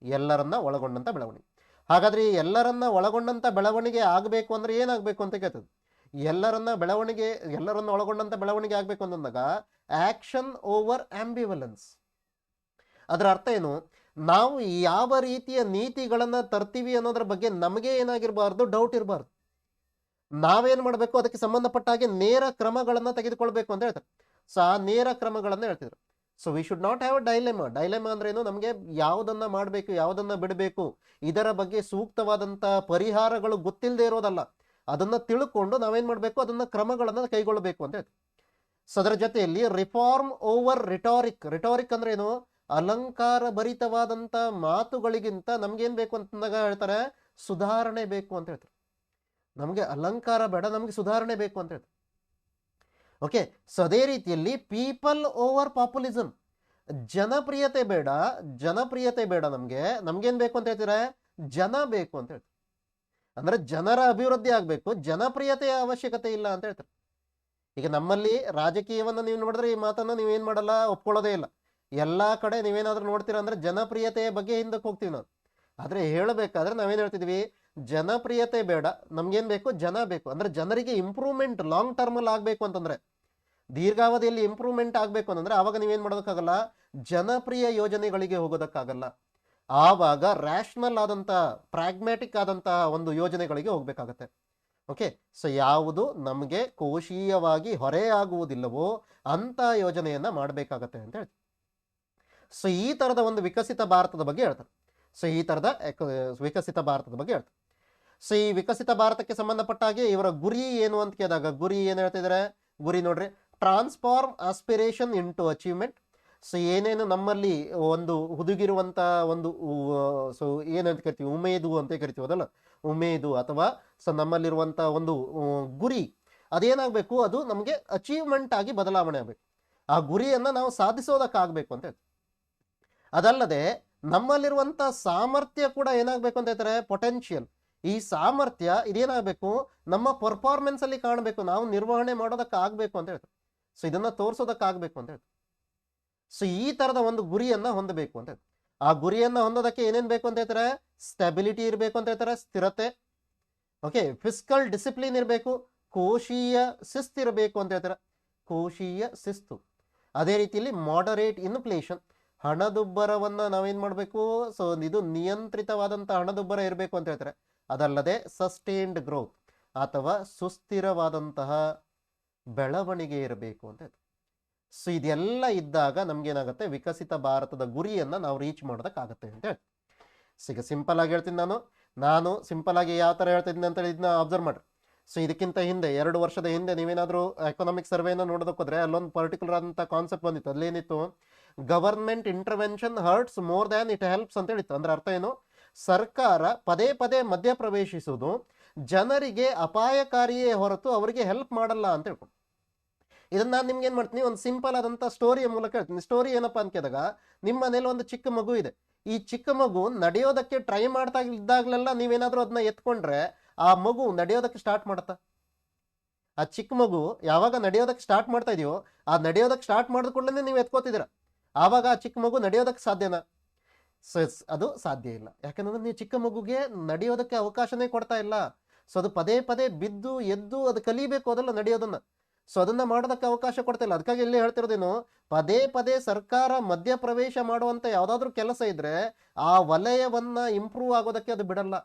ಎಲ್ಲರನ್ನ ಒಳಗೊಂಡಂತ ಬೆಳವಣಿಗೆ. ಹಾಗಾದ್ರೆ ಎಲ್ಲರನ್ನ ಒಳಗೊಂಡಂತ ಬೆಳವಣಿಗೆ ಆಗಬೇಕು ಅಂದ್ರೆ ಏನಾಗಬೇಕು ಅಂತ ಕೇಳ್ತದೆ. ಎಲ್ಲರನ್ನ ಬೆಳವಣಿಗೆ, ಎಲ್ಲರನ್ನ ಒಳಗೊಂಡಂತ ಬೆಳವಣಿಗೆ ಆಗಬೇಕು ಅಂತಂದಾಗ ಆಕ್ಷನ್ ಓವರ್ ಆಂಬಿವಲೆನ್ಸ್ ಅದರ ಅರ್ಥ ಏನು? ನಾವು ಯಾವ ರೀತಿಯ ನೀತಿಗಳನ್ನು ತರ್ತೀವಿ ಅನ್ನೋದ್ರ ಬಗ್ಗೆ ನಮಗೆ ಏನಾಗಿರಬಾರ್ದು ಡೌಟ್ ಇರಬಾರ್ದು. ನಾವೇನು ಮಾಡಬೇಕು? ಅದಕ್ಕೆ ಸಂಬಂಧಪಟ್ಟ ಹಾಗೆ ನೇರ ಕ್ರಮಗಳನ್ನು ತೆಗೆದುಕೊಳ್ಬೇಕು ಅಂತ ಹೇಳ್ತಾರೆ. ಸೊ ಆ ನೇರ ಕ್ರಮಗಳನ್ನು ಹೇಳ್ತಿದ್ರು. So we should not have a dilemma dilemma ಅಂದ್ರೆ ಏನು? ನಮಗೆ ಯಾವುದನ್ನ ಮಾಡಬೇಕು, ಯಾವುದನ್ನ ಬಿಡಬೇಕು, ಇದರ ಬಗ್ಗೆ ಸೂಕ್ತವಾದಂತಹ ಪರಿಹಾರಗಳು ಗೊತ್ತಿಲ್ಲದೆ ಇರೋದಲ್ಲ, ಅದನ್ನ ತಿಳ್ಕೊಂಡು ನಾವೇನ್ ಮಾಡಬೇಕು? ಅದನ್ನ ಕ್ರಮಗಳನ್ನು ಕೈಗೊಳ್ಳಬೇಕು ಅಂತ ಹೇಳ್ತಾರೆ. ಸೊ ಅದರ ಜೊತೆಯಲ್ಲಿ ರಿಫಾರ್ಮ್ ಓವರ್ ರಿಟಾರಿಕ್ ರಿಟಾರಿಕ್ ಅಂದ್ರೆ ಏನು? ಅಲಂಕಾರ ಭರಿತವಾದಂತ ಮಾತುಗಳಿಗಿಂತ ನಮ್ಗೇನು ಬೇಕು ಅಂತಂದಾಗ ಹೇಳ್ತಾರೆ, ಸುಧಾರಣೆ ಬೇಕು ಅಂತ ಹೇಳ್ತಾರೆ. ನಮಗೆ ಅಲಂಕಾರ ಬೇಡ, ನಮಗೆ ಸುಧಾರಣೆ ಬೇಕು ಅಂತ ಹೇಳ್ತಾರೆ. ಓಕೆ, ಸೊ ಅದೇ ರೀತಿಯಲ್ಲಿ ಪೀಪಲ್ ಓವರ್ ಪಾಪ್ಯುಲಿಸಮ್ ಜನಪ್ರಿಯತೆ ಬೇಡ ಜನಪ್ರಿಯತೆ ಬೇಡ ನಮಗೆ. ನಮ್ಗೇನು ಬೇಕು ಅಂತ ಹೇಳ್ತೀರಾ? ಜನ ಬೇಕು ಅಂತ ಹೇಳ್ತಾರೆ. ಅಂದ್ರೆ ಜನರ ಅಭಿವೃದ್ಧಿ ಆಗಬೇಕು, ಜನಪ್ರಿಯತೆಯ ಅವಶ್ಯಕತೆ ಇಲ್ಲ ಅಂತ ಹೇಳ್ತಾರೆ. ಈಗ ನಮ್ಮಲ್ಲಿ ರಾಜಕೀಯವನ್ನು ನೀವು ನೋಡಿದ್ರೆ ಈ ಮಾತನ್ನ ನೀವೇನು ಮಾಡಲ್ಲ, ಒಪ್ಕೊಳ್ಳೋದೇ ಇಲ್ಲ. ಎಲ್ಲಾ ಕಡೆ ನೀವೇನಾದ್ರೂ ನೋಡ್ತೀರ ಅಂದ್ರೆ ಜನಪ್ರಿಯತೆಯ ಬಗ್ಗೆ ಹಿಂದಕ್ಕೆ ಹೋಗ್ತೀವಿ ನಾವು. ಆದ್ರೆ ಹೇಳಬೇಕಾದ್ರೆ ನಾವೇನ್ ಹೇಳ್ತಿದ್ವಿ? ಜನಪ್ರಿಯತೆ ಬೇಡ, ನಮ್ಗೇನ್ ಬೇಕು? ಜನ ಬೇಕು. ಅಂದ್ರೆ ಜನರಿಗೆ ಇಂಪ್ರೂವ್ಮೆಂಟ್ ಲಾಂಗ್ ಟರ್ಮ್ ಅಲ್ಲಿ ಆಗ್ಬೇಕು ಅಂತಂದ್ರೆ. ದೀರ್ಘಾವಧಿಯಲ್ಲಿ ಇಂಪ್ರೂವ್ಮೆಂಟ್ ಆಗಬೇಕು ಅಂತಂದ್ರೆ ಆವಾಗ ನೀವೇನು ಮಾಡೋದಕ್ಕಾಗಲ್ಲ? ಜನಪ್ರಿಯ ಯೋಜನೆಗಳಿಗೆ ಹೋಗೋದಕ್ಕಾಗಲ್ಲ. ಆವಾಗ ರ್ಯಾಷನಲ್ ಆದಂಥ ಪ್ರಾಗ್ಮ್ಯಾಟಿಕ್ ಆದಂಥ ಒಂದು ಯೋಜನೆಗಳಿಗೆ ಹೋಗ್ಬೇಕಾಗತ್ತೆ. ಓಕೆ ಸೊ ಯಾವುದು ನಮಗೆ ಕೋಶೀಯವಾಗಿ ಹೊರೆಯಾಗುವುದಿಲ್ಲವೋ ಅಂಥ ಯೋಜನೆಯನ್ನು ಮಾಡಬೇಕಾಗತ್ತೆ ಅಂತ ಹೇಳ್ತೀವಿ. ಸೊ ಈ ಥರದ ಒಂದು ವಿಕಸಿತ ಭಾರತದ ಬಗ್ಗೆ ಹೇಳ್ತಾರೆ. ಸೊ ಈ ಥರದ ವಿಕಸಿತ ಭಾರತದ ಬಗ್ಗೆ ಹೇಳ್ತಾರೆ. ಸೊ ಈ ವಿಕಸಿತ ಭಾರತಕ್ಕೆ ಸಂಬಂಧಪಟ್ಟ ಹಾಗೆ ಇವರ ಗುರಿ ಏನು ಅಂತ ಕೇಳಿದಾಗ, ಗುರಿ ಏನು ಹೇಳ್ತಿದ್ದಾರೆ ಗುರಿ ನೋಡ್ರಿ, transform aspiration into achievement. So, ಏನೇನು ನಮ್ಮಲ್ಲಿ ಒಂದು ಹುದುಗಿರುವಂಥ ಒಂದು ಸೊ ಏನಂತ ಕರಿತೀವಿ? ಉಮೇದು ಅಂತ ಕರಿತೀವಿ ಅದಲ್ಲ? ಉಮೇದು ಅಥವಾ ಸೊ ನಮ್ಮಲ್ಲಿರುವಂಥ ಒಂದು ಗುರಿ. ಅದೇನಾಗಬೇಕು? ಅದು ನಮಗೆ ಅಚೀವ್ಮೆಂಟ್ ಆಗಿ ಬದಲಾವಣೆ ಆಗಬೇಕು. ಆ ಗುರಿಯನ್ನು ನಾವು ಸಾಧಿಸೋದಕ್ಕಾಗಬೇಕು ಅಂತ ಹೇಳ್ತೀವಿ ಅದಲ್ಲದೆ ನಮ್ಮಲ್ಲಿರುವಂಥ ಸಾಮರ್ಥ್ಯ ಕೂಡ ಏನಾಗಬೇಕು ಅಂತ ಹೇಳ್ತಾರೆ? ಪೊಟೆನ್ಷಿಯಲ್ ಈ ಸಾಮರ್ಥ್ಯ ಇದೇನಾಗಬೇಕು? ನಮ್ಮ ಪರ್ಫಾರ್ಮೆನ್ಸಲ್ಲಿ ಕಾಣಬೇಕು. ನಾವು ನಿರ್ವಹಣೆ ಮಾಡೋದಕ್ಕೆ ಆಗಬೇಕು ಅಂತ ಹೇಳ್ತಾರೆ. ಸೊ ಇದನ್ನ ತೋರಿಸೋದಕ್ಕಾಗಬೇಕು ಅಂತ ಹೇಳ್ತಾರೆ. ಸೊ ಈ ತರದ ಒಂದು ಗುರಿಯನ್ನ ಹೊಂದಬೇಕು ಅಂತ ಹೇಳ್ತಾರೆ. ಆ ಗುರಿಯನ್ನ ಹೊಂದೋದಕ್ಕೆ ಏನೇನ್ ಬೇಕು ಅಂತ ಹೇಳ್ತಾರೆ? ಸ್ಟೆಬಿಲಿಟಿ ಇರಬೇಕು ಅಂತ ಹೇಳ್ತಾರೆ. ಸ್ಥಿರತೆ. ಓಕೆ ಫಿಸಿಕಲ್ ಡಿಸಿಪ್ಲಿನ್ ಇರಬೇಕು. ಕೋಶೀಯ ಶಿಸ್ತು ಇರಬೇಕು ಅಂತ ಹೇಳ್ತಾರೆ. ಕೋಶೀಯ ಶಿಸ್ತು. ಅದೇ ರೀತಿಯಲ್ಲಿ ಮಾಡರೇಟ್ ಇನ್ಫ್ಲೇಷನ್ ಹಣದುಬ್ಬರವನ್ನ ನಾವೇನು ಮಾಡಬೇಕು? ಸೊ ಇದು ನಿಯಂತ್ರಿತವಾದಂಥ ಹಣದುಬ್ಬರ ಇರಬೇಕು ಅಂತ ಹೇಳ್ತಾರೆ. ಅದಲ್ಲದೆ ಸಸ್ಟೇನ್ಡ್ ಗ್ರೋತ್ ಅಥವಾ ಸುಸ್ಥಿರವಾದಂತಹ ಬೆಳವಣಿಗೆ ಇರಬೇಕು ಅಂತ ಹೇಳ್ತಾರೆ. ಸೊ ಇದೆಲ್ಲ ಇದ್ದಾಗ ನಮ್ಗೇನಾಗುತ್ತೆ? ವಿಕಸಿತ ಭಾರತದ ಗುರಿಯನ್ನ ನಾವು ರೀಚ್ ಮಾಡೋದಕ್ಕಾಗತ್ತೆ ಅಂತ ಹೇಳಿ ಸೊ ಈಗ ಸಿಂಪಲ್ ಆಗಿ ಹೇಳ್ತೀನಿ ನಾನು. ನಾನು ಸಿಂಪಲ್ ಆಗಿ ಯಾವ ಥರ ಹೇಳ್ತಿದ್ದೀನಿ ಅಂತ ಇದನ್ನ ಅಬ್ಸರ್ವ್ ಮಾಡ್ರಿ. ಸೊ ಇದಕ್ಕಿಂತ ಹಿಂದೆ, ಎರಡು ವರ್ಷದ ಹಿಂದೆ ನೀವೇನಾದರೂ ಎಕನಾಮಿಕ್ ಸರ್ವೇನ ನೋಡೋದಕ್ಕೋದ್ರೆ ಅಲ್ಲೊಂದು ಪರ್ಟಿಕ್ಯುಲರ್ ಆದಂಥ ಕಾನ್ಸೆಪ್ಟ್ ಬಂದಿತ್ತು. ಅಲ್ಲೇನಿತ್ತು? Government intervention hurts more than it helps ಅಂತ ಹೇಳಿತ್ತು. ಅಂದ್ರೆ ಅರ್ಥ ಏನು? ಸರ್ಕಾರ ಪದೇ ಪದೇ ಮಧ್ಯ ಪ್ರವೇಶಿಸುವುದು ಜನರಿಗೆ ಅಪಾಯಕಾರಿಯೇ ಹೊರತು ಅವರಿಗೆ ಹೆಲ್ಪ್ ಮಾಡಲ್ಲ ಅಂತ ಹೇಳ್ಕೊಂಡು ಇದನ್ನ ನಾನು ನಿಮ್ಗೆ ಏನು ಮಾಡ್ತೀನಿ? ಒಂದು ಸಿಂಪಲ್ ಆದಂಥ ಸ್ಟೋರಿಯ ಮೂಲಕ ಹೇಳ್ತೀನಿ. ಸ್ಟೋರಿ ಏನಪ್ಪಾ ಅಂತ ಕೇಳಿದಾಗ, ನಿಮ್ಮ ಮನೇಲಿ ಒಂದು ಚಿಕ್ಕ ಮಗು ಇದೆ. ಈ ಚಿಕ್ಕ ಮಗು ನಡೆಯೋದಕ್ಕೆ ಟ್ರೈ ಮಾಡ್ತಾ ಇದ್ದಾಗಲೆಲ್ಲ ನೀವೇನಾದರೂ ಅದನ್ನ ಎತ್ಕೊಂಡ್ರೆ ಆ ಮಗು ನಡೆಯೋದಕ್ಕೆ ಸ್ಟಾರ್ಟ್ ಮಾಡುತ್ತಾ? ಆ ಚಿಕ್ಕ ಮಗು ಯಾವಾಗ ನಡೆಯೋದಕ್ಕೆ ಸ್ಟಾರ್ಟ್ ಮಾಡ್ತಾ ಇದೆಯೋ, ಆ ನಡೆಯೋದಕ್ಕೆ ಸ್ಟಾರ್ಟ್ ಮಾಡಿದ ಕೂಡಲೇ ನೀವು ಎತ್ಕೋತಿದ್ದೀರ. ಆವಾಗ ಆ ಚಿಕ್ಕ ಮಗು ನಡೆಯೋದಕ್ಕೆ ಸಾಧ್ಯನಾ? ಸೊ ಅದು ಸಾಧ್ಯ ಇಲ್ಲ. ಯಾಕಂದ್ರೆ ನೀವು ಚಿಕ್ಕ ಮಗುಗೆ ನಡೆಯೋದಕ್ಕೆ ಅವಕಾಶನೇ ಕೊಡ್ತಾ ಇಲ್ಲ. ಸೊ ಅದು ಪದೇ ಪದೇ ಬಿದ್ದು, ಎದ್ದು, ಅದು ಕಲಿಬೇಕು ಅದಲ್ಲ ನಡೆಯೋದನ್ನ. ಸೊ ಅದನ್ನ ಮಾಡೋದಕ್ಕೆ ಅವಕಾಶ ಕೊಡ್ತಾ ಇಲ್ಲ. ಅದಕ್ಕಾಗಿ ಇಲ್ಲಿ ಹೇಳ್ತಿರೋದೇನು, ಪದೇ ಪದೇ ಸರ್ಕಾರ ಮಧ್ಯ ಪ್ರವೇಶ ಮಾಡುವಂತ ಯಾವ್ದಾದ್ರು ಕೆಲಸ ಇದ್ರೆ ಆ ವಲಯವನ್ನ ಇಂಪ್ರೂವ್ ಆಗೋದಕ್ಕೆ ಅದು ಬಿಡಲ್ಲ.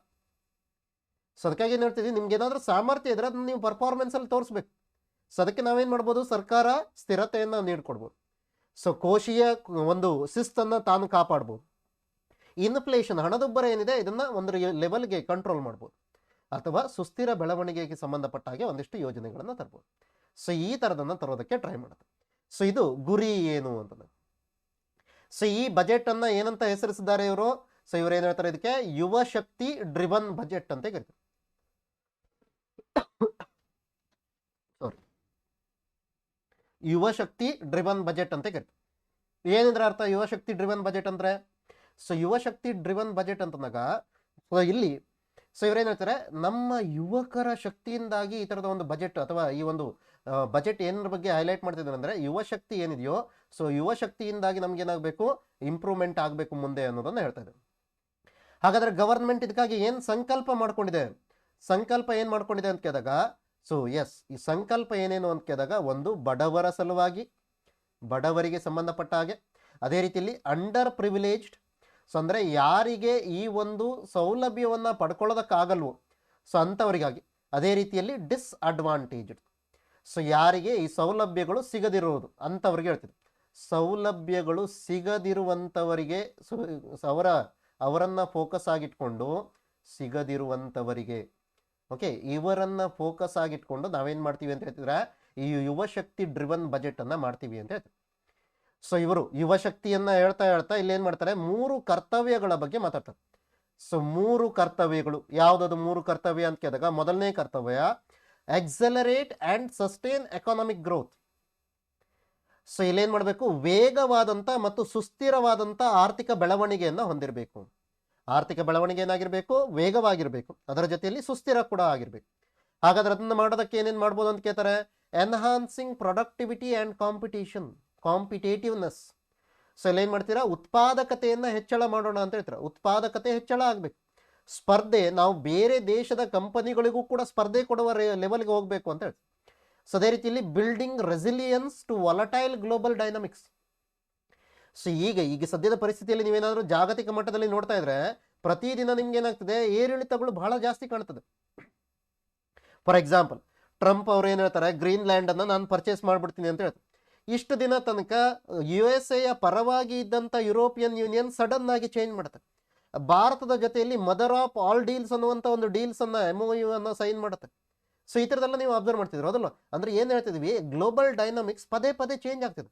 ಸೊ ಅದಕ್ಕಾಗಿ ಏನು ಹೇಳ್ತೀವಿ ನಿಮ್ಗೆ ಏನಾದರೂ ಸಾಮರ್ಥ್ಯ ಇದ್ರೆ ಅದನ್ನ ನೀವು ಪರ್ಫಾರ್ಮೆನ್ಸಲ್ಲಿ ತೋರಿಸ್ಬೇಕು. ಸೊ ಅದಕ್ಕೆ ನಾವೇನ್ ಮಾಡ್ಬೋದು? ಸರ್ಕಾರ ಸ್ಥಿರತೆಯನ್ನ ನೀಡ್ಕೊಡ್ಬೋದು. ಸೊ ಕೋಶೀಯ ಒಂದು ಶಿಸ್ತನ್ನು ತಾನು ಕಾಪಾಡ್ಬೋದು. ಇನ್ಫ್ಲೇಷನ್ ಹಣದುಬ್ಬರ ಏನಿದೆ, ಇದನ್ನ ಒಂದು ಲೆವೆಲ್ಗೆ ಕಂಟ್ರೋಲ್ ಮಾಡ್ಬೋದು. ಅಥವಾ ಸುಸ್ಥಿರ ಬೆಳವಣಿಗೆಗೆ ಸಂಬಂಧಪಟ್ಟ ಹಾಗೆ ಒಂದಿಷ್ಟು ಯೋಜನೆಗಳನ್ನು ತರ್ಬೋದು. ಸೊ ಈ ಥರದನ್ನು ತರೋದಕ್ಕೆ ಟ್ರೈ ಮಾಡುತ್ತೆ ಸೊ ಇದು ಗುರಿ ಏನು ಅಂತ ಸೊ ಈ ಬಜೆಟ್ ಅನ್ನ ಏನಂತ ಹೆಸರಿಸಿದ್ದಾರೆ ಇವರು? ಸೊ ಇವ್ರು ಏನ್ ಹೇಳ್ತಾರೆ ಇದಕ್ಕೆ? ಯುವ ಶಕ್ತಿ ಡ್ರಿವನ್ ಬಜೆಟ್ ಅಂತ ಕರೀತಾರೆ ಸಾರಿ ಯುವಶಕ್ತಿ ಡ್ರಿವನ್ ಬಜೆಟ್ ಅಂತ ಕರಿತೀವಿ ಏನಿದ್ರ ಅರ್ಥ ಯುವಶಕ್ತಿ ಡ್ರಿವನ್ ಬಜೆಟ್ ಅಂದ್ರೆ? ಸೊ ಯುವಶಕ್ತಿ ಡ್ರಿವನ್ ಬಜೆಟ್ ಅಂತಂದಾಗ ಸೊ ಇಲ್ಲಿ ಸೊ ಇವ್ರೇನ್ ಹೇಳ್ತಾರೆ? ನಮ್ಮ ಯುವಕರ ಶಕ್ತಿಯಿಂದಾಗಿ ಈ ತರದ ಒಂದು ಬಜೆಟ್ ಅಥವಾ ಈ ಒಂದು ಬಜೆಟ್ ಏನರ ಬಗ್ಗೆ ಹೈಲೈಟ್ ಮಾಡ್ತಿದ್ದಾರೆ ಅಂದ್ರೆ, ಯುವ ಶಕ್ತಿ ಏನಿದೆಯೋ ಸೊ ಯುವಶಕ್ತಿಯಿಂದಾಗಿ ನಮ್ಗೆ ಏನಾಗಬೇಕು? ಇಂಪ್ರೂವ್ಮೆಂಟ್ ಆಗಬೇಕು ಮುಂದೆ ಅನ್ನೋದನ್ನ ಹೇಳ್ತಾ ಹಾಗಾದ್ರೆ ಗವರ್ಮೆಂಟ್ ಇದಕ್ಕಾಗಿ ಏನ್ ಸಂಕಲ್ಪ ಮಾಡ್ಕೊಂಡಿದೆ? ಸಂಕಲ್ಪ ಏನು ಮಾಡ್ಕೊಂಡಿದೆ ಅಂತ ಕೇಳಿದಾಗ ಸೊ ಎಸ್ ಈ ಸಂಕಲ್ಪ ಏನೇನು ಅಂತ ಕೇಳಿದಾಗ, ಒಂದು ಬಡವರ ಸಲುವಾಗಿ, ಬಡವರಿಗೆ ಸಂಬಂಧಪಟ್ಟ ಹಾಗೆ. ಅದೇ ರೀತಿಯಲ್ಲಿ ಅಂಡರ್ ಪ್ರಿವಿಲೇಜ್ಡ್ ಸೊ ಅಂದರೆ ಯಾರಿಗೆ ಈ ಒಂದು ಸೌಲಭ್ಯವನ್ನು ಪಡ್ಕೊಳ್ಳೋದಕ್ಕಾಗಲ್ವೋ ಸೊ ಅಂಥವರಿಗಾಗಿ. ಅದೇ ರೀತಿಯಲ್ಲಿ ಡಿಸ್ಅಡ್ವಾಂಟೇಜ್ಡ್ ಸೊ ಯಾರಿಗೆ ಈ ಸೌಲಭ್ಯಗಳು ಸಿಗದಿರುವುದು ಅಂಥವ್ರಿಗೆ ಹೇಳ್ತಿದ್ರು ಸೌಲಭ್ಯಗಳು ಸಿಗದಿರುವಂಥವರಿಗೆ ಸೊ ಅವರ, ಅವರನ್ನು ಫೋಕಸ್ ಆಗಿಟ್ಕೊಂಡು ಸಿಗದಿರುವಂಥವರಿಗೆ ಓಕೆ ಇವರನ್ನ ಫೋಕಸ್ ಆಗಿಟ್ಕೊಂಡು ನಾವೇನು ಮಾಡ್ತೀವಿ ಅಂತ ಹೇಳ್ತಿದ್ರೆ, ಈ ಯುವಶಕ್ತಿ ಡ್ರಿವನ್ ಬಜೆಟ್ ಅನ್ನ ಮಾಡ್ತೀವಿ ಅಂತ ಹೇಳ್ತೀವಿ ಸೊ ಇವರು ಯುವಶಕ್ತಿಯನ್ನು ಹೇಳ್ತಾ ಹೇಳ್ತಾ ಇಲ್ಲಿ ಏನ್ ಮಾಡ್ತಾರೆ, ಮೂರು ಕರ್ತವ್ಯಗಳ ಬಗ್ಗೆ ಮಾತಾಡ್ತಾರೆ. ಸೊ ಮೂರು ಕರ್ತವ್ಯಗಳು ಯಾವುದಾದ್ರು ಮೂರು ಕರ್ತವ್ಯ ಅಂತ ಕೇಳಿದಾಗ, ಮೊದಲನೇ ಕರ್ತವ್ಯ accelerate and sustain economic growth so ಇಲ್ಲೇನು ಮಾಡಬೇಕು, ವೇಗವಾದಂತ ಮತ್ತು ಸುಸ್ಥಿರವಾದಂತ ಆರ್ಥಿಕ ಬೆಳವಣಿಗೆಯನ್ನ ಹೊಂದಿರಬೇಕು. ಆರ್ಥಿಕ ಬೆಳವಣಿಗೆ ಏನಾಗಿರಬೇಕು? ವೇಗವಾಗಿರಬೇಕು. ಅದರ ಜೊತೆಯಲ್ಲಿ ಸುಸ್ಥಿರ ಕೂಡ ಆಗಿರಬೇಕು. ಹಾಗಾದ್ರೆ ಅದನ್ನು ಮಾಡೋದಕ್ಕೆ ಏನೇನು ಮಾಡ್ಬೋದು ಅಂತ ಕೇಳ್ತಾರೆ? Enhancing productivity and competition competitiveness so ಇಲ್ಲೇನು ಮಾಡ್ತೀರಾ? ಉತ್ಪಾದಕತೆಯನ್ನು ಹೆಚ್ಚಳ ಮಾಡೋಣ ಅಂತ ಹೇಳ್ತಾರೆ? ಉತ್ಪಾದಕತೆ ಹೆಚ್ಚಳ ಆಗಬೇಕು. ಸ್ಪರ್ಧೆ, ನಾವು ಬೇರೆ ದೇಶದ ಕಂಪನಿಗಳಿಗೂ ಕೂಡ ಸ್ಪರ್ಧೆ ಕೊಡುವ ಲೆವೆಲ್ಗೆ ಹೋಗಬೇಕು ಅಂತ ಹೇಳ್ತೀವಿ. ಸೊ ಅದೇ ರೀತಿಯಲ್ಲಿ building resilience to volatile global dynamics so ಈಗ ಈಗ ಸದ್ಯದ ಪರಿಸ್ಥಿತಿಯಲ್ಲಿ ನೀವೇನಾದರೂ ಜಾಗತಿಕ ಮಟ್ಟದಲ್ಲಿ ನೋಡ್ತಾ ಇದ್ರೆ ಪ್ರತಿದಿನ ನಿಮ್ಗೆ ಏನಾಗ್ತದೆ? ಏರಿಳಿತಗಳು ಬಹಳ ಜಾಸ್ತಿ ಕಾಣ್ತದೆ. ಫಾರ್ ಎಕ್ಸಾಂಪಲ್ ಟ್ರಂಪ್ ಅವ್ರು ಏನು ಹೇಳ್ತಾರೆ? ಗ್ರೀನ್ ಲ್ಯಾಂಡ್ ಅನ್ನ ನಾನು ಪರ್ಚೇಸ್ ಮಾಡ್ಬಿಡ್ತೀನಿ ಅಂತ ಹೇಳ್ತಾರೆ. ಇಷ್ಟು ದಿನ ತನಕ ಯು ಎಸ್ ಎಯ ಪರವಾಗಿ ಇದ್ದಂಥ ಯುರೋಪಿಯನ್ ಯೂನಿಯನ್ ಸಡನ್ ಆಗಿ ಚೇಂಜ್ ಮಾಡುತ್ತೆ ಭಾರತದ ಜೊತೆಯಲ್ಲಿ ಮದರ್ ಆಫ್ ಆಲ್ ಡೀಲ್ಸ್ ಅನ್ನುವಂಥ ಒಂದು ಡೀಲ್ಸ್ ಅನ್ನ ಎಂ ಯು ಅನ್ನ ಸೈನ್ ಮಾಡುತ್ತೆ ಸೊ ಈ ಥರದೆಲ್ಲ ನೀವು ಅಬ್ಸರ್ವ್ ಮಾಡ್ತಿದ್ರು ಅದಲ್ಲ ಅಂದ್ರೆ ಏನು ಹೇಳ್ತಿದ್ವಿ ಗ್ಲೋಬಲ್ ಡೈನಾಮಿಕ್ಸ್ ಪದೇ ಪದೇ ಚೇಂಜ್ ಆಗ್ತಿದೆ.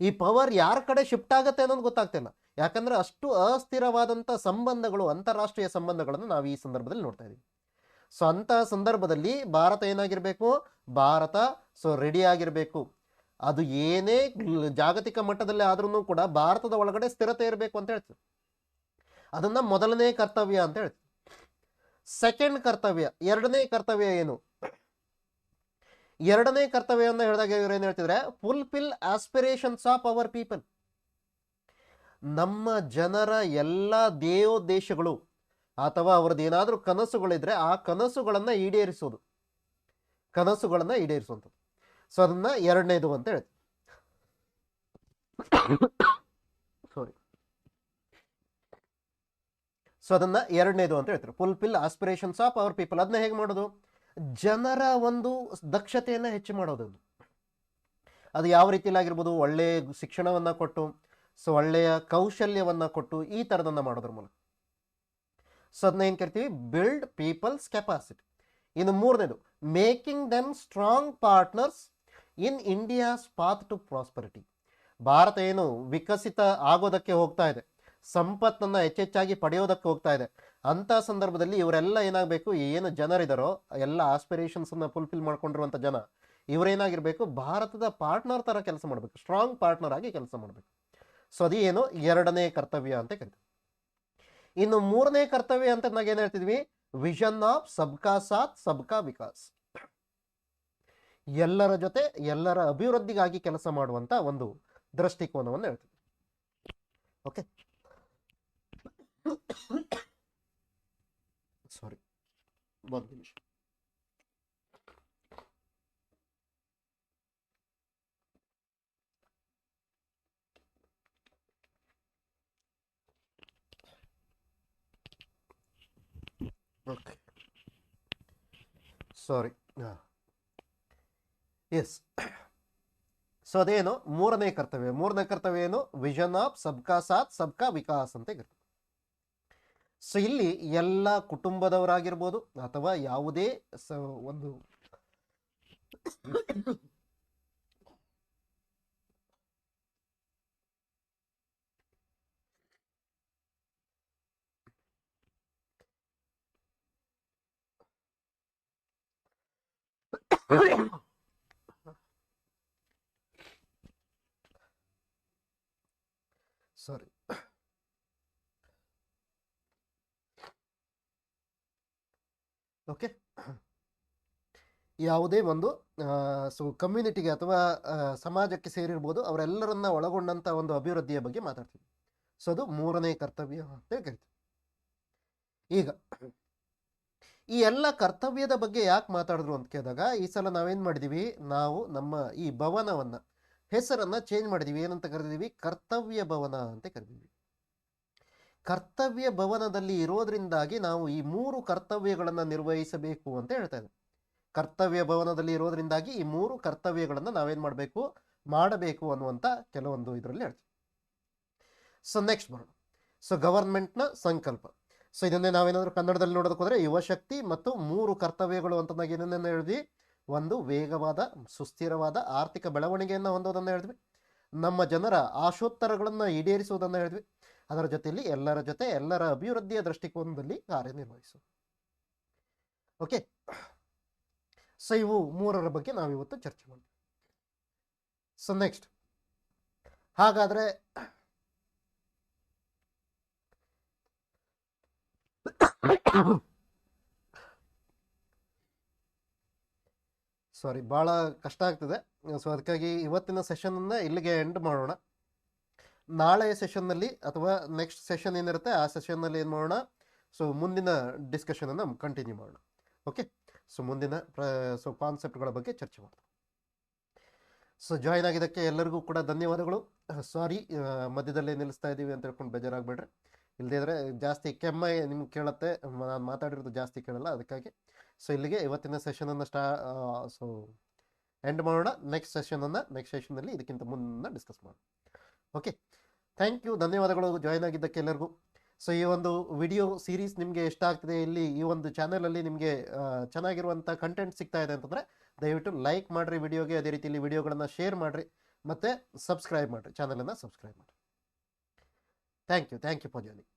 ಈ ಪವರ್ ಯಾರ ಕಡೆ ಶಿಫ್ಟ್ ಆಗುತ್ತೆ ಅನ್ನೋದು ಗೊತ್ತಾಗ್ತಿಲ್ಲ ಯಾಕಂದ್ರೆ ಅಷ್ಟು ಅಸ್ಥಿರವಾದಂಥ ಸಂಬಂಧಗಳು, ಅಂತಾರಾಷ್ಟ್ರೀಯ ಸಂಬಂಧಗಳನ್ನು ನಾವು ಈ ಸಂದರ್ಭದಲ್ಲಿ ನೋಡ್ತಾ ಇದ್ದೀವಿ ಸೊ ಅಂತಹ ಸಂದರ್ಭದಲ್ಲಿ ಭಾರತ ಏನಾಗಿರಬೇಕು? ಭಾರತ ಸೊ ರೆಡಿ ಆಗಿರಬೇಕು. ಅದು ಏನೇ ಜಾಗತಿಕ ಮಟ್ಟದಲ್ಲಿ ಆದ್ರೂ ಕೂಡ ಭಾರತದ ಒಳಗಡೆ ಸ್ಥಿರತೆ ಇರಬೇಕು ಅಂತ ಹೇಳ್ತೀವಿ. ಅದನ್ನ ಮೊದಲನೇ ಕರ್ತವ್ಯ ಅಂತ ಹೇಳ್ತೀವಿ. ಸೆಕೆಂಡ್ ಕರ್ತವ್ಯ, ಎರಡನೇ ಕರ್ತವ್ಯ ಏನು? ಎರಡನೇ ಕರ್ತವ್ಯ ಅಂತ ಹೇಳಿದಾಗ ಇವ್ರು ಏನು ಹೇಳ್ತಿದ್ರೆ fulfil aspirations of our people ನಮ್ಮ ಜನರ ಎಲ್ಲ ದೇವೋದ್ದೇಶಗಳು ಅಥವಾ ಅವ್ರದ್ದು ಏನಾದರೂ ಕನಸುಗಳಿದ್ರೆ ಆ ಕನಸುಗಳನ್ನ ಈಡೇರಿಸೋದು. ಕನಸುಗಳನ್ನ ಈಡೇರಿಸುವಂಥದ್ದು. ಸೊ ಅದನ್ನ ಎರಡನೇದು ಅಂತ ಹೇಳ್ತೀವಿ. ಸಾರಿ ಸೊ ಅದನ್ನ ಎರಡನೇದು ಅಂತ ಹೇಳ್ತಾರೆ. Fulfil aspirations of our people ಅದನ್ನ ಹೇಗೆ ಮಾಡೋದು? ಜನರ ಒಂದು ದಕ್ಷತೆಯನ್ನು ಹೆಚ್ಚು ಮಾಡೋದು ಅದು. ಯಾವ ರೀತಿಯಲ್ಲಿ ಆಗಿರ್ಬೋದು ಒಳ್ಳೆಯ ಶಿಕ್ಷಣವನ್ನು ಕೊಟ್ಟು, ಸೊ ಒಳ್ಳೆಯ ಕೌಶಲ್ಯವನ್ನು ಕೊಟ್ಟು ಈ ಥರದನ್ನು ಮಾಡೋದ್ರ ಮೂಲಕ. ಸೊ ಅದನ್ನ ಏನು ಕರಿತೀವಿ? ಬಿಲ್ಡ್ ಪೀಪಲ್ಸ್ ಕೆಪಾಸಿಟಿ ಇನ್ನು ಮೂರನೇದು making them strong partners in India's path to prosperity Bharat ಏನು ವಿಕಸಿತ ಆಗೋದಕ್ಕೆ ಹೋಗ್ತಾ ಇದೆ. ಸಂಪತ್ತನ್ನು ಹೆಚ್ಚೆಚ್ಚಾಗಿ ಪಡೆಯೋದಕ್ಕೆ ಹೋಗ್ತಾ ಇದೆ. ಅಂಥ ಸಂದರ್ಭದಲ್ಲಿ ಇವರೆಲ್ಲ ಏನಾಗಬೇಕು, ಏನು ಜನರಿದಾರೋ ಎಲ್ಲ ಆಸ್ಪಿರೇಷನ್ಸನ್ನು ಫುಲ್ಫಿಲ್ ಮಾಡ್ಕೊಂಡಿರುವಂಥ ಜನ, ಇವರೇನಾಗಿರಬೇಕು, ಭಾರತದ ಪಾರ್ಟ್ನರ್ ಥರ ಕೆಲಸ ಮಾಡಬೇಕು ಸ್ಟ್ರಾಂಗ್ ಪಾರ್ಟ್ನರ್ ಆಗಿ ಕೆಲಸ ಮಾಡಬೇಕು. ಸೊ ಅದೇನು? ಎರಡನೇ ಕರ್ತವ್ಯ ಅಂತ ಕರಿತೀವಿ ಇನ್ನು ಮೂರನೇ ಕರ್ತವ್ಯ ಅಂತ ನಾವು ಏನು ಹೇಳ್ತಿದ್ವಿ? ವಿಷನ್ ಆಫ್ ಸಬ್ಕಾ ಸಾಥ್ ಸಬ್ಕಾ ವಿಕಾಸ್ ಎಲ್ಲರ ಜೊತೆ, ಎಲ್ಲರ ಅಭಿವೃದ್ಧಿಗಾಗಿ ಕೆಲಸ ಮಾಡುವಂತ ಒಂದು ದೃಷ್ಟಿಕೋನವನ್ನು ಹೇಳ್ತೀವಿ okay ಸಾರಿ ಒಂದು ನಿಮಿಷ ಓಕೆ ಸಾರಿ ಎಸ್ ಸೊ ಅದೇನು ಮೂರನೇ ಕರ್ತವ್ಯ ಮೂರನೇ ಕರ್ತವ್ಯ ಏನು ವಿಷನ್ ಆಫ್ ಸಬ್ಕಾ ಸಾಥ್ ಸಬ್ಕಾ ವಿಕಾಸ್ ಅಂತ ಇರುತ್ತೆ ಸೊ ಇಲ್ಲಿ ಎಲ್ಲ ಕುಟುಂಬದವರಾಗಿರ್ಬೋದು ಅಥವಾ ಯಾವುದೇ ಸ ಒಂದು ಸಾರಿ ಓಕೆ. ಯಾವುದೇ ಒಂದು ಸೊ, ಕಮ್ಯುನಿಟಿಗೆ ಅಥವಾ ಸಮಾಜಕ್ಕೆ ಸೇರಿರ್ಬೋದು, ಅವರೆಲ್ಲರನ್ನ ಒಳಗೊಂಡಂಥ ಒಂದು ಅಭಿವೃದ್ಧಿಯ ಬಗ್ಗೆ ಮಾತಾಡ್ತೀವಿ. ಸೊ, ಅದು ಮೂರನೇ ಕರ್ತವ್ಯ ಅಂತ ಕರಿತೀವಿ ಈಗ, ಈ ಎಲ್ಲ ಕರ್ತವ್ಯದ ಬಗ್ಗೆ ಯಾಕೆ ಮಾತಾಡಿದ್ರು ಅಂತ ಕೇಳಿದಾಗ, ಈ ಸಲ ನಾವೇನು ಮಾಡಿದೀವಿ, ನಾವು ನಮ್ಮ ಈ ಭವನವನ್ನ, ಹೆಸರನ್ನ ಚೇಂಜ್ ಮಾಡಿದೀವಿ. ಏನಂತ ಕರೆದಿದ್ದೀವಿ? ಕರ್ತವ್ಯ ಭವನ ಅಂತ ಕರೆದಿದ್ದೀವಿ. ಕರ್ತವ್ಯ ಭವನದಲ್ಲಿ ಇರೋದ್ರಿಂದಾಗಿ ನಾವು ಈ ಮೂರು ಕರ್ತವ್ಯಗಳನ್ನು ನಿರ್ವಹಿಸಬೇಕು ಅಂತ ಹೇಳ್ತಾ ಇದ್ದೀವಿ ಕರ್ತವ್ಯ ಭವನದಲ್ಲಿ ಇರೋದ್ರಿಂದಾಗಿ ಈ ಮೂರು ಕರ್ತವ್ಯಗಳನ್ನು ನಾವೇನು ಮಾಡಬೇಕು? ಮಾಡಬೇಕು ಅನ್ನುವಂಥ ಕೆಲವೊಂದು ಇದರಲ್ಲಿ ಹೇಳ್ತೀವಿ ಸೊ ನೆಕ್ಸ್ಟ್ ಬರೋಣ. ಸೊ ಗವರ್ಮೆಂಟ್ನ ಸಂಕಲ್ಪ. ಸೊ ಇದನ್ನೇ ನಾವೇನಾದರೂ ಕನ್ನಡದಲ್ಲಿ ನೋಡೋದಕ್ಕೆ ಯುವಶಕ್ತಿ ಮತ್ತು ಮೂರು ಕರ್ತವ್ಯಗಳು ಅಂತ ಏನೇನೇನು ಹೇಳಿದ್ವಿ? ಒಂದು ವೇಗವಾದ, ಸುಸ್ಥಿರವಾದ ಆರ್ಥಿಕ ಬೆಳವಣಿಗೆಯನ್ನು ಹೊಂದೋದನ್ನು ಹೇಳಿದ್ವಿ. ನಮ್ಮ ಜನರ ಆಶೋತ್ತರಗಳನ್ನು ಈಡೇರಿಸುವುದನ್ನು ಹೇಳಿದ್ವಿ. ಅದರ ಜೊತೆಯಲ್ಲಿ ಎಲ್ಲರ ಜೊತೆ ಎಲ್ಲರ ಅಭಿವೃದ್ಧಿಯ ದೃಷ್ಟಿಕೋನದಲ್ಲಿ ಕಾರ್ಯನಿರ್ವಹಿಸು. ಓಕೆ ಸೊ ಇವು ಮೂರರ ಬಗ್ಗೆ ನಾವಿವತ್ತು ಚರ್ಚೆ ಮಾಡ್ತೀವಿ. ಸೊ ನೆಕ್ಸ್ಟ್ ಹಾಗಾದ್ರೆ ಸಾರಿ ಭಾಳ ಕಷ್ಟ ಆಗ್ತದೆ. ಸೊ ಅದಕ್ಕಾಗಿ ಇವತ್ತಿನ ಸೆಷನನ್ನು ಇಲ್ಲಿಗೆ ಎಂಡ್ ಮಾಡೋಣ. ನಾಳೆಯ ಸೆಷನ್ನಲ್ಲಿ ಅಥವಾ ನೆಕ್ಸ್ಟ್ ಸೆಷನ್ ಏನಿರುತ್ತೆ, ಆ ಸೆಷನ್ನಲ್ಲಿ ಏನು ಮಾಡೋಣ? ಸೊ ಮುಂದಿನ ಡಿಸ್ಕಷನನ್ನು ಕಂಟಿನ್ಯೂ ಮಾಡೋಣ. ಓಕೆ ಸೊ ಮುಂದಿನ ಸೊ ಕಾನ್ಸೆಪ್ಟ್ಗಳ ಬಗ್ಗೆ ಚರ್ಚೆ ಮಾಡೋಣ. ಸೊ ಜಾಯ್ನ್ ಆಗಿದ್ದಕ್ಕೆ ಎಲ್ಲರಿಗೂ ಕೂಡ ಧನ್ಯವಾದಗಳು. ಸಾರಿ ಮಧ್ಯದಲ್ಲೇ ನಿಲ್ಲಿಸ್ತಾ ಇದ್ದೀವಿ ಅಂತ ಹೇಳ್ಕೊಂಡು ಬೇಜಾರಾಗಬೇಡ್ರಿ. ಇಲ್ಲದೇ ಇದ್ರೆ ಜಾಸ್ತಿ ಕೆಮ್ಮ ನಿಮ್ಗೆ ಕೇಳುತ್ತೆ. ನಾನು ಮಾತಾಡಿರೋದು ಜಾಸ್ತಿ ಕೇಳಲ್ಲ, ಅದಕ್ಕಾಗಿ. ಸೊ ಇಲ್ಲಿಗೆ ಇವತ್ತಿನ ಸೆಷನನ್ನು ಸ್ಟಾ ಸೊ ಎಂಡ್ ಮಾಡೋಣ. ನೆಕ್ಸ್ಟ್ ಸೆಷನನ್ನು ನೆಕ್ಸ್ಟ್ ಸೆಷನಲ್ಲಿ ಇದಕ್ಕಿಂತ ಮುನ್ನ ಡಿಸ್ಕಸ್ ಮಾಡೋಣ. ಓಕೆ ಥ್ಯಾಂಕ್ ಯು ಧನ್ಯವಾದಗಳು. ಜಾಯ್ನ್ ಆಗಿದ್ದಕ್ಕೆ ಎಲ್ಲರಿಗೂ. ಸೊ ಈ ಒಂದು ವಿಡಿಯೋ ಸೀರೀಸ್ ನಿಮಗೆ ಇಷ್ಟ ಆಗ್ತಿದೆ ಇಲ್ಲಿ, ಈ ಒಂದು ಚಾನಲಲ್ಲಿ ನಿಮಗೆ ಚೆನ್ನಾಗಿರುವಂಥ ಕಂಟೆಂಟ್ ಸಿಗ್ತಾ ಇದೆ ಅಂತಂದರೆ, ದಯವಿಟ್ಟು ಲೈಕ್ ಮಾಡಿರಿ ವಿಡಿಯೋಗೆ ಅದೇ ರೀತಿಯಲ್ಲಿ ವಿಡಿಯೋಗಳನ್ನು ಶೇರ್ ಮಾಡಿರಿ. ಮತ್ತು ಸಬ್ಸ್ಕ್ರೈಬ್ ಮಾಡಿರಿ. ಚಾನಲನ್ನು ಸಬ್ಸ್ಕ್ರೈಬ್ ಮಾಡಿರಿ. Thank you thank you for joining